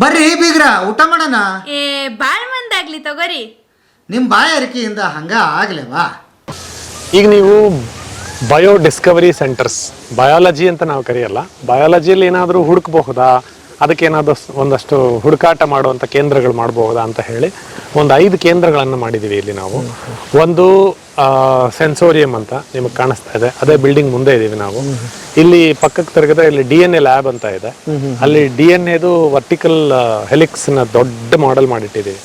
ಬರ್ರಿ ಬೀಗ್ರ ಊಟ ಮಾಡೋಣ. ಏ ಬಾಳ್ ಮಂದಾಗ್ಲಿ ತಗೋರಿ. ನಿಮ್ಮ ಬಾಯಾರಿಕೆಯಿಂದ ಹಂಗ ಆಗ್ಲೇವಾ? ಈಗ ನೀವು ಬಯೋ ಡಿಸ್ಕವರಿ ಸೆಂಟರ್ಸ್ ಬಯಾಲಜಿ ಅಂತ ನಾವು ಕರೆಯಲ್ಲ ಬಯಾಲಜಿಯಲ್ಲಿ ಏನಾದರೂ ಹುಡುಕಬಹುದಾ? ಅದಕ್ಕೆ ಏನಾದರೂ ಒಂದಷ್ಟು ಹುಡುಕಾಟ ಮಾಡುವಂಥ ಕೇಂದ್ರಗಳು ಮಾಡಬಹುದಾ ಅಂತ ಹೇಳಿ ಒಂದು ಐದು ಕೇಂದ್ರಗಳನ್ನು ಮಾಡಿದ್ದೀವಿ ಇಲ್ಲಿ ನಾವು. ಒಂದು ಸೆನ್ಸೋರಿಯಂ ಅಂತ ನಿಮಗೆ ಕಾಣಿಸ್ತಾ ಇದೆ. ಅದೇ ಬಿಲ್ಡಿಂಗ್ ಮುಂದೆ ಇದ್ದೀವಿ ನಾವು. ಇಲ್ಲಿ ಪಕ್ಕಕ್ಕೆ ತಿರುಗಿದ್ರೆ ಇಲ್ಲಿ ಡಿ ಎನ್ ಎ ಲ್ಯಾಬ್ ಅಂತ ಇದೆ. ಅಲ್ಲಿ ಡಿ ಎನ್ ಎದು ವರ್ಟಿಕಲ್ ಹೆಲಿಕ್ಸ್ನ ದೊಡ್ಡ ಮಾಡೆಲ್ ಮಾಡಿಟ್ಟಿದ್ದೀವಿ.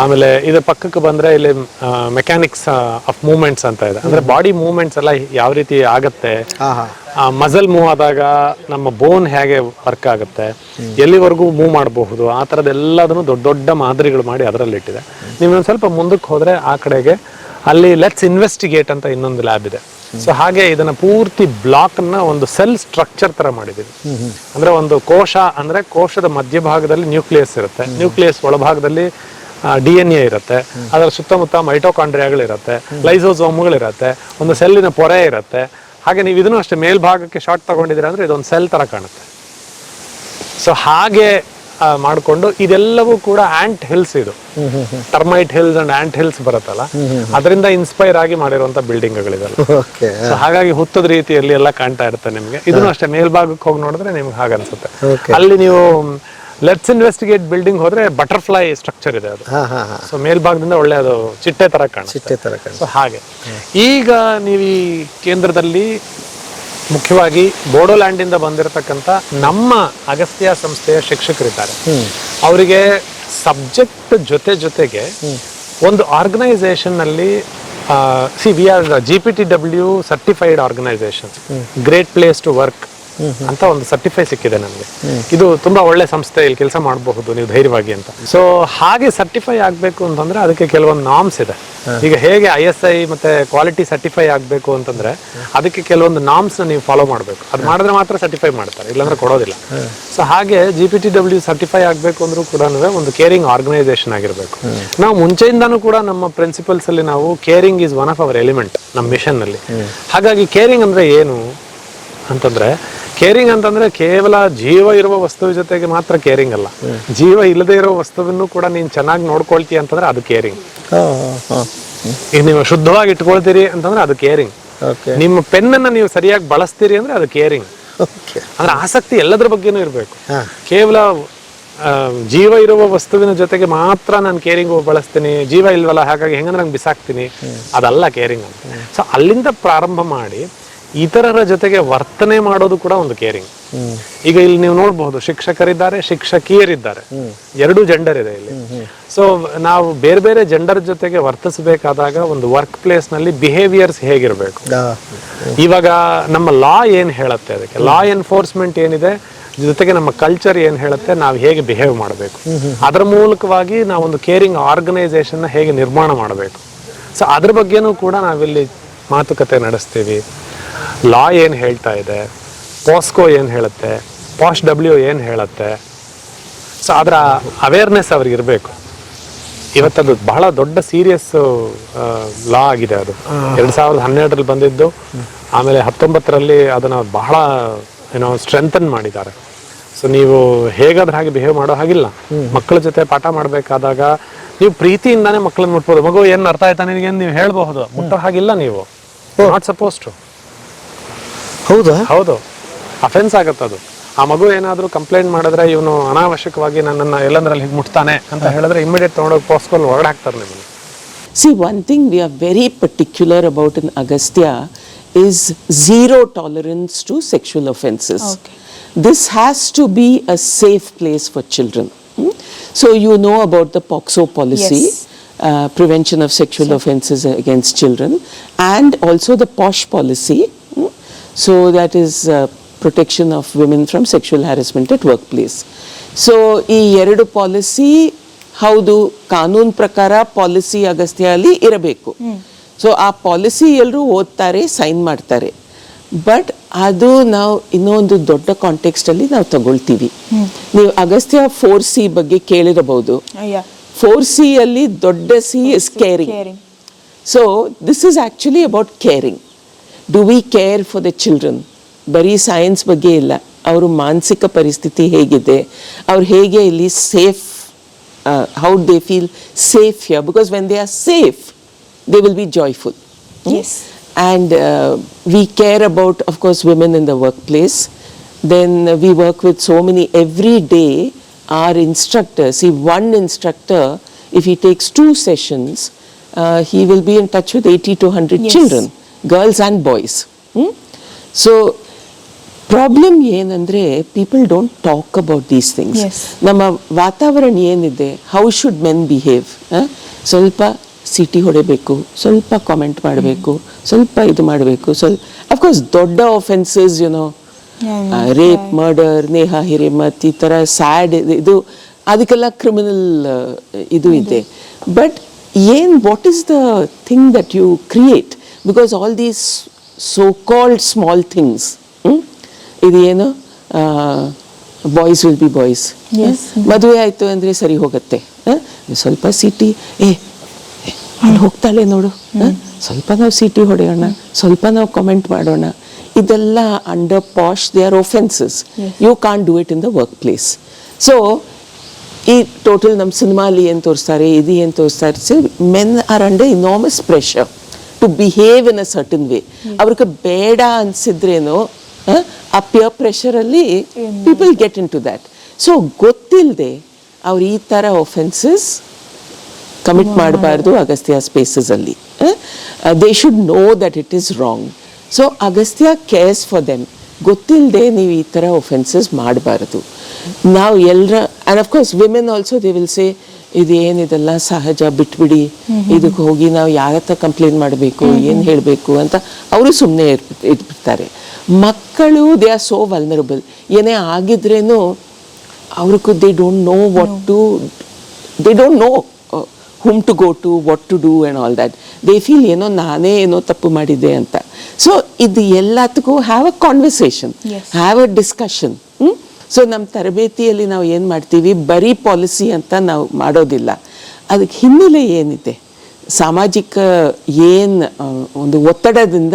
ಆಮೇಲೆ ಇದ್ರ ಪಕ್ಕಕ್ಕೆ ಬಂದ್ರೆ ಇಲ್ಲಿ ಮೆಕ್ಯಾನಿಕ್ಸ್ ಆಫ್ ಮೂವ್ಮೆಂಟ್ಸ್ ಅಂತ ಇದೆ. ಅಂದ್ರೆ ಬಾಡಿ ಮೂವ್ಮೆಂಟ್ಸ್ ಎಲ್ಲ ಯಾವ ರೀತಿ ಆಗತ್ತೆ? ಮಸಲ್ ಮೂವ್ ಆದಾಗ ನಮ್ಮ ಬೋನ್ ಹೇಗೆ ವರ್ಕ್ ಆಗುತ್ತೆ ಎಲ್ಲಿವರೆಗೂ ಮೂವ್ ಮಾಡಬಹುದು ಆ ಥರದ್ದೆಲ್ಲದನ್ನು ದೊಡ್ಡ ದೊಡ್ಡ ಮಾದರಿಗಳು ಮಾಡಿ ಅದರಲ್ಲಿ ಇಟ್ಟಿದೆ. ನೀವು ಒಂದು ಸ್ವಲ್ಪ ಮುಂದಕ್ಕೆ ಹೋದರೆ ಆ ಕಡೆಗೆ ಅಲ್ಲಿ ಲೆಟ್ಸ್ ಇನ್ವೆಸ್ಟಿಗೇಟ್ ಅಂತ ಇನ್ನೊಂದು ಲ್ಯಾಬ್ ಇದೆ. ಸೊ ಹಾಗೆ ಇದನ್ನ ಪೂರ್ತಿ ಬ್ಲಾಕ್ನ ಒಂದು ಸೆಲ್ ಸ್ಟ್ರಕ್ಚರ್ ತರ ಮಾಡಿದ್ದೀವಿ ಅಂದ್ರೆ ಒಂದು ಕೋಶ ಅಂದ್ರೆ ಕೋಶದ ಮಧ್ಯಭಾಗದಲ್ಲಿ ನ್ಯೂಕ್ಲಿಯಸ್ ಇರುತ್ತೆ. ನ್ಯೂಕ್ಲಿಯಸ್ ಒಳಭಾಗದಲ್ಲಿ ಡಿ ಎನ್ ಎ ಇರುತ್ತೆ. ಅದರ ಸುತ್ತಮುತ್ತ ಮೈಟೋಕಾಂಡ್ರಿಯಾಗಳಿರುತ್ತೆ ಲೈಸೋಸೋಮ್ಗಳಿರುತ್ತೆ ಒಂದು ಸೆಲ್ಲಿನ ಪೊರೆ ಇರುತ್ತೆ. ಹಾಗೆ ನೀವು ಇದನ್ನು ಅಷ್ಟೇ ಮೇಲ್ಭಾಗಕ್ಕೆ ಶಾರ್ಟ್ ತಗೊಂಡಿದ್ದೀರಾ ಅಂದ್ರೆ ಇದೊಂದು ಸೆಲ್ ತರ ಕಾಣುತ್ತೆ. ಸೊ ಹಾಗೆ ಮಾಡಿಕೊಂಡು ಇದೆಲ್ಲವೂ ಕೂಡ ಆಂಟ್ ಹಿಲ್ಸ್ ಇದು. Termite hills and ant hills ಬರುತ್ತಲ್ಲ? ಅದರಿಂದ ಇನ್ಸ್ಪೈರ್ ಆಗಿ ಮಾಡಿರುವಂತ ಬಿಲ್ಡಿಂಗ್ಗಳಿದೆಲ್ಲ ಹಾಗಾಗಿ ಹುತ್ತದ ರೀತಿಯಲ್ಲಿ ಎಲ್ಲ ಕಾಣ್ತಾ ಇರುತ್ತೆ ನಿಮ್ಗೆ. ಇದನ್ನು ಅಷ್ಟೇ ಮೇಲ್ಭಾಗಕ್ಕೆ ಹೋಗಿ ನೋಡಿದ್ರೆ ನಿಮ್ಗೆ ಹಾಗನ್ಸುತ್ತೆ. ಅಲ್ಲಿ ನೀವು ಲೆಟ್ಸ್ ಇನ್ವೆಸ್ಟಿಗೇಟ್ ಬಿಲ್ಡಿಂಗ್ ಹೋದ್ರೆ ಬಟರ್ಫ್ಲೈ ಸ್ಟ್ರಕ್ಚರ್ ಇದೆ ಅದು. ಹಾ ಹಾ ಹಾ. ಸೊ ಮೇಲ್ಭಾಗದಿಂದ ಒಳ್ಳೆ ಅದು ಚಿಟ್ಟೆ ತರ ಕಾಣುತ್ತೆ ಚಿಟ್ಟೆ ತರ ಕಾಣ ಸೊ ಹಾಗೆ. ಈಗ ನೀವು ಈ ಕೇಂದ್ರದಲ್ಲಿ ಮುಖ್ಯವಾಗಿ ಬೋಡೋಲ್ಯಾಂಡ್ ಇಂದ ಬಂದಿರತಕ್ಕಂತ ನಮ್ಮ ಅಗಸ್ತ್ಯ ಸಂಸ್ಥೆಯ ಶಿಕ್ಷಕರಿದ್ದಾರೆ. ಅವರಿಗೆ ಸಬ್ಜೆಕ್ಟ್ ಜೊತೆ ಜೊತೆಗೆ ಒಂದು ಆರ್ಗನೈಸೇಷನ್ ಅಲ್ಲಿ C V R G P T W certified organisation great place to work ಅಂತ ಒಂದು ಸರ್ಟಿಫೈ ಸಿಕ್ಕಿದೆ ನಮಗೆ. ಇದು ತುಂಬಾ ಒಳ್ಳೆ ಸಂಸ್ಥೆ ಇಲ್ಲಿ ಕೆಲಸ ಮಾಡಬಹುದು ನೀವು ಧೈರ್ಯವಾಗಿ ಅಂತ. ಸೊ ಹಾಗೆ ಸರ್ಟಿಫೈ ಆಗಬೇಕು ಅಂತಂದ್ರೆ ಅದಕ್ಕೆ ಕೆಲವೊಂದು ನಾಮ್ಸ್ ಇದೆ. ಈಗ ಹೇಗೆ ಐ ಎಸ್ ಐ ಮತ್ತೆ ಕ್ವಾಲಿಟಿ ಸರ್ಟಿಫೈ ಆಗಬೇಕು ಅಂತಂದ್ರೆ ಅದಕ್ಕೆ ಕೆಲವೊಂದು ನಾಮ್ಸ್ ನೀವು ಫಾಲೋ ಮಾಡಬೇಕು. ಅದು ಮಾಡಿದ್ರೆ ಮಾತ್ರ ಸರ್ಟಿಫೈ ಮಾಡ್ತಾರೆ ಇಲ್ಲಾಂದ್ರೆ ಕೊಡೋದಿಲ್ಲ. ಸೊ ಹಾಗೆ G P T W certify ಆಗಬೇಕು ಅಂದ್ರೂ ಕೂಡ ಒಂದು ಕೇರಿಂಗ್ ಆರ್ಗನೈಸೇಷನ್ ಆಗಿರಬೇಕು. ನಾವು ಮುಂಚೆಯಿಂದಾನು ಕೂಡ ನಮ್ಮ ಪ್ರಿನ್ಸಿಪಲ್ಸ್ ಅಲ್ಲಿ ನಾವು caring is one of our element ನಮ್ಮ ಮಿಷನ್ನಲ್ಲಿ ಹಾಗಾಗಿ ಕೇರಿಂಗ್ ಅಂದ್ರೆ ಏನು ಅಂತಂದ್ರೆ ಕೇರಿಂಗ್ ಅಂತಂದ್ರೆ ಕೇವಲ ಜೀವ ಇರುವ ವಸ್ತುವಿನ ಜೊತೆಗೆ ಮಾತ್ರ ಕೇರಿಂಗ್ ಅಲ್ಲ. ಜೀವ ಇಲ್ಲದೆ ಇರೋ ವಸ್ತುವನ್ನು ಕೂಡ ನೀನ್ ಚೆನ್ನಾಗಿ ನೋಡ್ಕೊಳ್ತೀಯ ಅಂತಂದ್ರೆ ಅದು ಕೇರಿಂಗ್ ಈಗ ನೀವು ಶುದ್ಧವಾಗಿ ಇಟ್ಕೊಳ್ತೀರಿ ಅಂತಂದ್ರೆ ಅದು ಕೇರಿಂಗ್ ನಿಮ್ಮ ನಿಮ್ಮ ಪೆನ್ನನ್ನ ನೀವು ಸರಿಯಾಗಿ ಬಳಸ್ತೀರಿ ಅಂದ್ರೆ ಅದು ಕೇರಿಂಗ್ ಅಂದ್ರೆ ಆಸಕ್ತಿ ಎಲ್ಲದ್ರ ಬಗ್ಗೆನೂ ಇರಬೇಕು. ಕೇವಲ ಜೀವ ಇರುವ ವಸ್ತುವಿನ ಜೊತೆಗೆ ಮಾತ್ರ ನಾನು ಕೇರಿಂಗ್ ಬಳಸ್ತೀನಿ. ಜೀವ ಇಲ್ವಲ್ಲ ಹಾಗಾಗಿ ಹೆಂಗಂದ್ರೆ ನಂಗೆ ಬಿಸಾಕ್ತೀನಿ. ಅದಲ್ಲ ಕೇರಿಂಗ್ ಅಂತ. ಸೊ ಅಲ್ಲಿಂದ ಪ್ರಾರಂಭ ಮಾಡಿ ಇತರರ ಜೊತೆಗೆ ವರ್ತನೆ ಮಾಡೋದು ಕೂಡ ಒಂದು ಕೇರಿಂಗ್ ಈಗ ಇಲ್ಲಿ ನೀವು ನೋಡಬಹುದು ಶಿಕ್ಷಕರಿದ್ದಾರೆ ಶಿಕ್ಷಕಿಯರಿದ್ದಾರೆ. ಎರಡು ಜೆಂಡರ್ ಇದೆ ಇಲ್ಲಿ. ಸೊ ನಾವು ಬೇರೆ ಬೇರೆ ಜೆಂಡರ್ ಜೊತೆಗೆ ವರ್ತಿಸಬೇಕಾದಾಗ ಒಂದು ವರ್ಕ್ ಪ್ಲೇಸ್ನಲ್ಲಿ ಬಿಹೇವಿಯರ್ಸ್ ಹೇಗಿರಬೇಕು? ಇವಾಗ ನಮ್ಮ ಲಾ ಏನ್ ಹೇಳುತ್ತೆ ಅದಕ್ಕೆ? ಲಾ ಎನ್ಫೋರ್ಸ್ಮೆಂಟ್ ಏನಿದೆ? ಜೊತೆಗೆ ನಮ್ಮ ಕಲ್ಚರ್ ಏನ್ ಹೇಳುತ್ತೆ? ನಾವು ಹೇಗೆ ಬಿಹೇವ್ ಮಾಡಬೇಕು? ಅದರ ಮೂಲಕವಾಗಿ ನಾವು ಒಂದು ಕೇರಿಂಗ್ ಆರ್ಗನೈಸೇಷನ್ ಹೇಗೆ ನಿರ್ಮಾಣ ಮಾಡಬೇಕು? ಸೊ ಅದ್ರ ಬಗ್ಗೆನೂ ಕೂಡ ನಾವಿಲ್ಲಿ ಮಾತುಕತೆ ನಡೆಸ್ತೀವಿ. ಲಾ ಏನು ಹೇಳ್ತಾ ಇದೆ ಪಾಸ್ಕೋ ಏನು ಹೇಳುತ್ತೆ ಪಾಸ್ಟ್ ಡಬ್ಲ್ಯೂ ಏನು ಹೇಳುತ್ತೆ. ಸೊ ಅದರ ಅವೇರ್ನೆಸ್ ಅವ್ರಿಗೆ ಇರಬೇಕು. ಇವತ್ತದು ಬಹಳ ದೊಡ್ಡ ಸೀರಿಯಸ್ ಲಾ ಆಗಿದೆ ಅದು. ಎರಡ್ ಸಾವಿರದ ಹನ್ನೆರಡರಲ್ಲಿ ಬಂದಿದ್ದು ಆಮೇಲೆ ಹತ್ತೊಂಬತ್ತರಲ್ಲಿ ಅದನ್ನ ಬಹಳ ಏನೋ ಸ್ಟ್ರೆಂಥನ್ ಮಾಡಿದ್ದಾರೆ. ಸೊ ನೀವು ಹೇಗಾದ್ರೆ ಹಾಗೆ ಬಿಹೇವ್ ಮಾಡೋ ಹಾಗಿಲ್ಲ. ಮಕ್ಕಳ ಜೊತೆ ಪಾಠ ಮಾಡಬೇಕಾದಾಗ ನೀವು ಪ್ರೀತಿಯಿಂದಾನೇ ಮಕ್ಕಳನ್ನ ಮುಟ್ಬೋದು. ಮಗು ಏನು ಅರ್ಥ ಆಯ್ತಾ ನಿನಗೆ ನೀವು ಹೇಳ್ಬಹುದು. ಮುಟ್ಟೋ ಹಾಗಿಲ್ಲ ನೀವು. ನಾಟ್ ಸಪೋಸ್ ಟು ಹೌದಾ ಹೌದು ಅಫೆನ್ಸ್ ಆಗುತ್ತೆ ಅದು ಆ ಮಗು ಏನಾದರೂ ಕಂಪ್ಲೇಂಟ್ ಮಾಡಿದ್ರೆ ಇವನು ಅನಾವಶ್ಯಕವಾಗಿ ನನ್ನನ್ನ ಎಲ್ಲಂದ್ರಲ್ಲಿ ಹೀಗೆ ಮುಟ್ತಾನೆ ಅಂತ ಹೇಳಿದ್ರೆ ಇಮಿಡಿಯೇಟ್ ತಗೊಂಡೋಗಿ ಪೋಸ್ಟ್ಕೊಂಡು ಹೊರಗಡೆ ಹಾಕ್ತಾರೆ ನಿಮ್ಮನ್ನು See, one thing we are very particular about in Agastya is zero tolerance to sexual offenses. Okay. This has to be a safe place for children. hmm? So, you know about the POXO policy. Yes. Uh, prevention of sexual offenses against children and also the POSH policy hmm? So that is uh, protection of women from sexual harassment at workplace. So ಈ ಎರಡು policy ಹೌದು ಕಾನೂನು ಪ್ರಕಾರ policy Agastya ಅಲ್ಲಿ ಇರಬೇಕು so ಆ policy ಎಲ್ಲರೂ ಓದ್ತಾರೆ ಸೈನ್ ಮಾಡ್ತಾರೆ. ಬಟ್ ಅದು ನಾವು ಇನ್ನೊಂದು ದೊಡ್ಡ ಕಾಂಟೆಕ್ಸ್ಟಲ್ಲಿ ನಾವು ತಗೊಳ್ತೀವಿ. ನೀವು ಅಗಸ್ತ್ಯ ಫೋರ್ ಸಿ ಬಗ್ಗೆ ಕೇಳಿರಬಹುದು. ಫೋರ್ ಸಿ ಅಲ್ಲಿ ದೊಡ್ಡ C is caring so this is actually about caring do we care for the children ಬರೀ ಸೈನ್ಸ್ ಬಗ್ಗೆ ಇಲ್ಲ ಅವರು ಮಾನಸಿಕ ಪರಿಸ್ಥಿತಿ ಹೇಗಿದೆ ಅವ್ರು ಹೇಗೆ ಇಲ್ಲಿ safe how they feel safe here because when they are safe they will be joyful Yes. and uh, we care about of course women in the workplace then uh, we work with so many every day our instructors see one instructor if he takes two sessions uh, he will be in touch with 80 to 100 Yes. children girls and boys. Hmm? so problem ಏನಂದರೆ people don't talk about these things ನಮ್ಮ ವಾತಾವರಣ ಏನಿದೆ how should men behave ಸ್ವಲ್ಪ ಸಿಟಿ ಹೊಡಿಬೇಕು ಸ್ವಲ್ಪ comment ಮಾಡಬೇಕು ಸ್ವಲ್ಪ ಇದು ಮಾಡಬೇಕು ಸ್ವಲ್ಪ ಅಫ್ಕೋರ್ಸ್ ದೊಡ್ಡ offences you know rape murder Neha Hiremath ಈ ಥರ ಸ್ಯಾಡ್ ಇದು ಅದಕ್ಕೆಲ್ಲ ಕ್ರಿಮಿನಲ್ ಇದು ಇದೆ. ಬಟ್ ಏನು what is the thing that you create because all these so called small things ಇದೇನು ಬಾಯ್ಸ್ ವಿಲ್ ಬಿ ಬಾಯ್ಸ್. ಮದುವೆ ಆಯಿತು ಅಂದರೆ ಸರಿ ಹೋಗುತ್ತೆ? ಸ್ವಲ್ಪ ಸಿಟಿ ಏ ಅವಳು ಹೋಗ್ತಾಳೆ ನೋಡು? ಸ್ವಲ್ಪ ನಾವು ಸಿಟಿ ಹೊಡೆಯೋಣ ಸ್ವಲ್ಪ ನಾವು ಕಮೆಂಟ್ ಮಾಡೋಣ. ಇದೆಲ್ಲ under POSH they are offences you can't do it in the workplace so ಈ ಟೋಟಲ್ ನಮ್ಮ ಸಿನಿಮಾಲಿ ಏನು ತೋರಿಸ್ತಾರೆ ಇದು ಏನು ತೋರಿಸ್ತಾರೆ men are under enormous pressure to behave in a certain way ಅವ್ರಿಗೆ ಬೇಡ ಅನ್ಸಿದ್ರೇನು ಆ, peer ಪ್ರೆಷರಲ್ಲಿ people get into that so ಗೊತ್ತಿಲ್ಲದೆ ಅವ್ರು ಈ ಥರ ಒಫೆನ್ಸಸ್ ಕಮಿಟ್ ಮಾಡಬಾರ್ದು Agastya ಸ್ಪೇಸಸಲ್ಲಿ they should know that it is wrong so Agastya cares for them ಗೊತ್ತಿಲ್ಲದೆ ನೀವು ಈ ಥರ ಒಫೆನ್ಸಸ್ ಮಾಡಬಾರ್ದು ನಾವು ಎಲ್ಲರ and of course women also they will say ಇದು ಏನಿದೆಲ್ಲ ಸಹಜ ಬಿಟ್ಬಿಡಿ. ಇದಕ್ಕೆ ಹೋಗಿ ನಾವು ಯಾರ ಹತ್ರ ಕಂಪ್ಲೇಂಟ್ ಮಾಡಬೇಕು ಏನು ಹೇಳಬೇಕು ಅಂತ ಅವರು ಸುಮ್ಮನೆ ಇರ್ಬಿಡ್ತಾರೆ ಮಕ್ಕಳು ದೇ ಆರ್ ಸೋ ವಲ್ನರಬಲ್ ಏನೇ ಆಗಿದ್ರೇನು ಅವ್ರಿಗೂ they don't know what to they don't know hmm to go to what to do and all that they feel ಏನೋ ನಾನೇ ಏನೋ ತಪ್ಪು ಮಾಡಿದ್ದೆ ಅಂತ. ಸೊ ಇದು ಎಲ್ಲದಕ್ಕೂ have a conversation. Have a discussion so ನಮ್ಮ ತರಬೇತಿಯಲ್ಲಿ ನಾವು ಏನು ಮಾಡ್ತೀವಿ? ಬರೀ ಪಾಲಿಸಿ ಅಂತ ನಾವು ಮಾಡೋದಿಲ್ಲ. ಅದಕ್ಕೆ ಹಿನ್ನೆಲೆ ಏನಿದೆ? ಸಾಮಾಜಿಕ ಏನು ಒಂದು ಒತ್ತಡದಿಂದ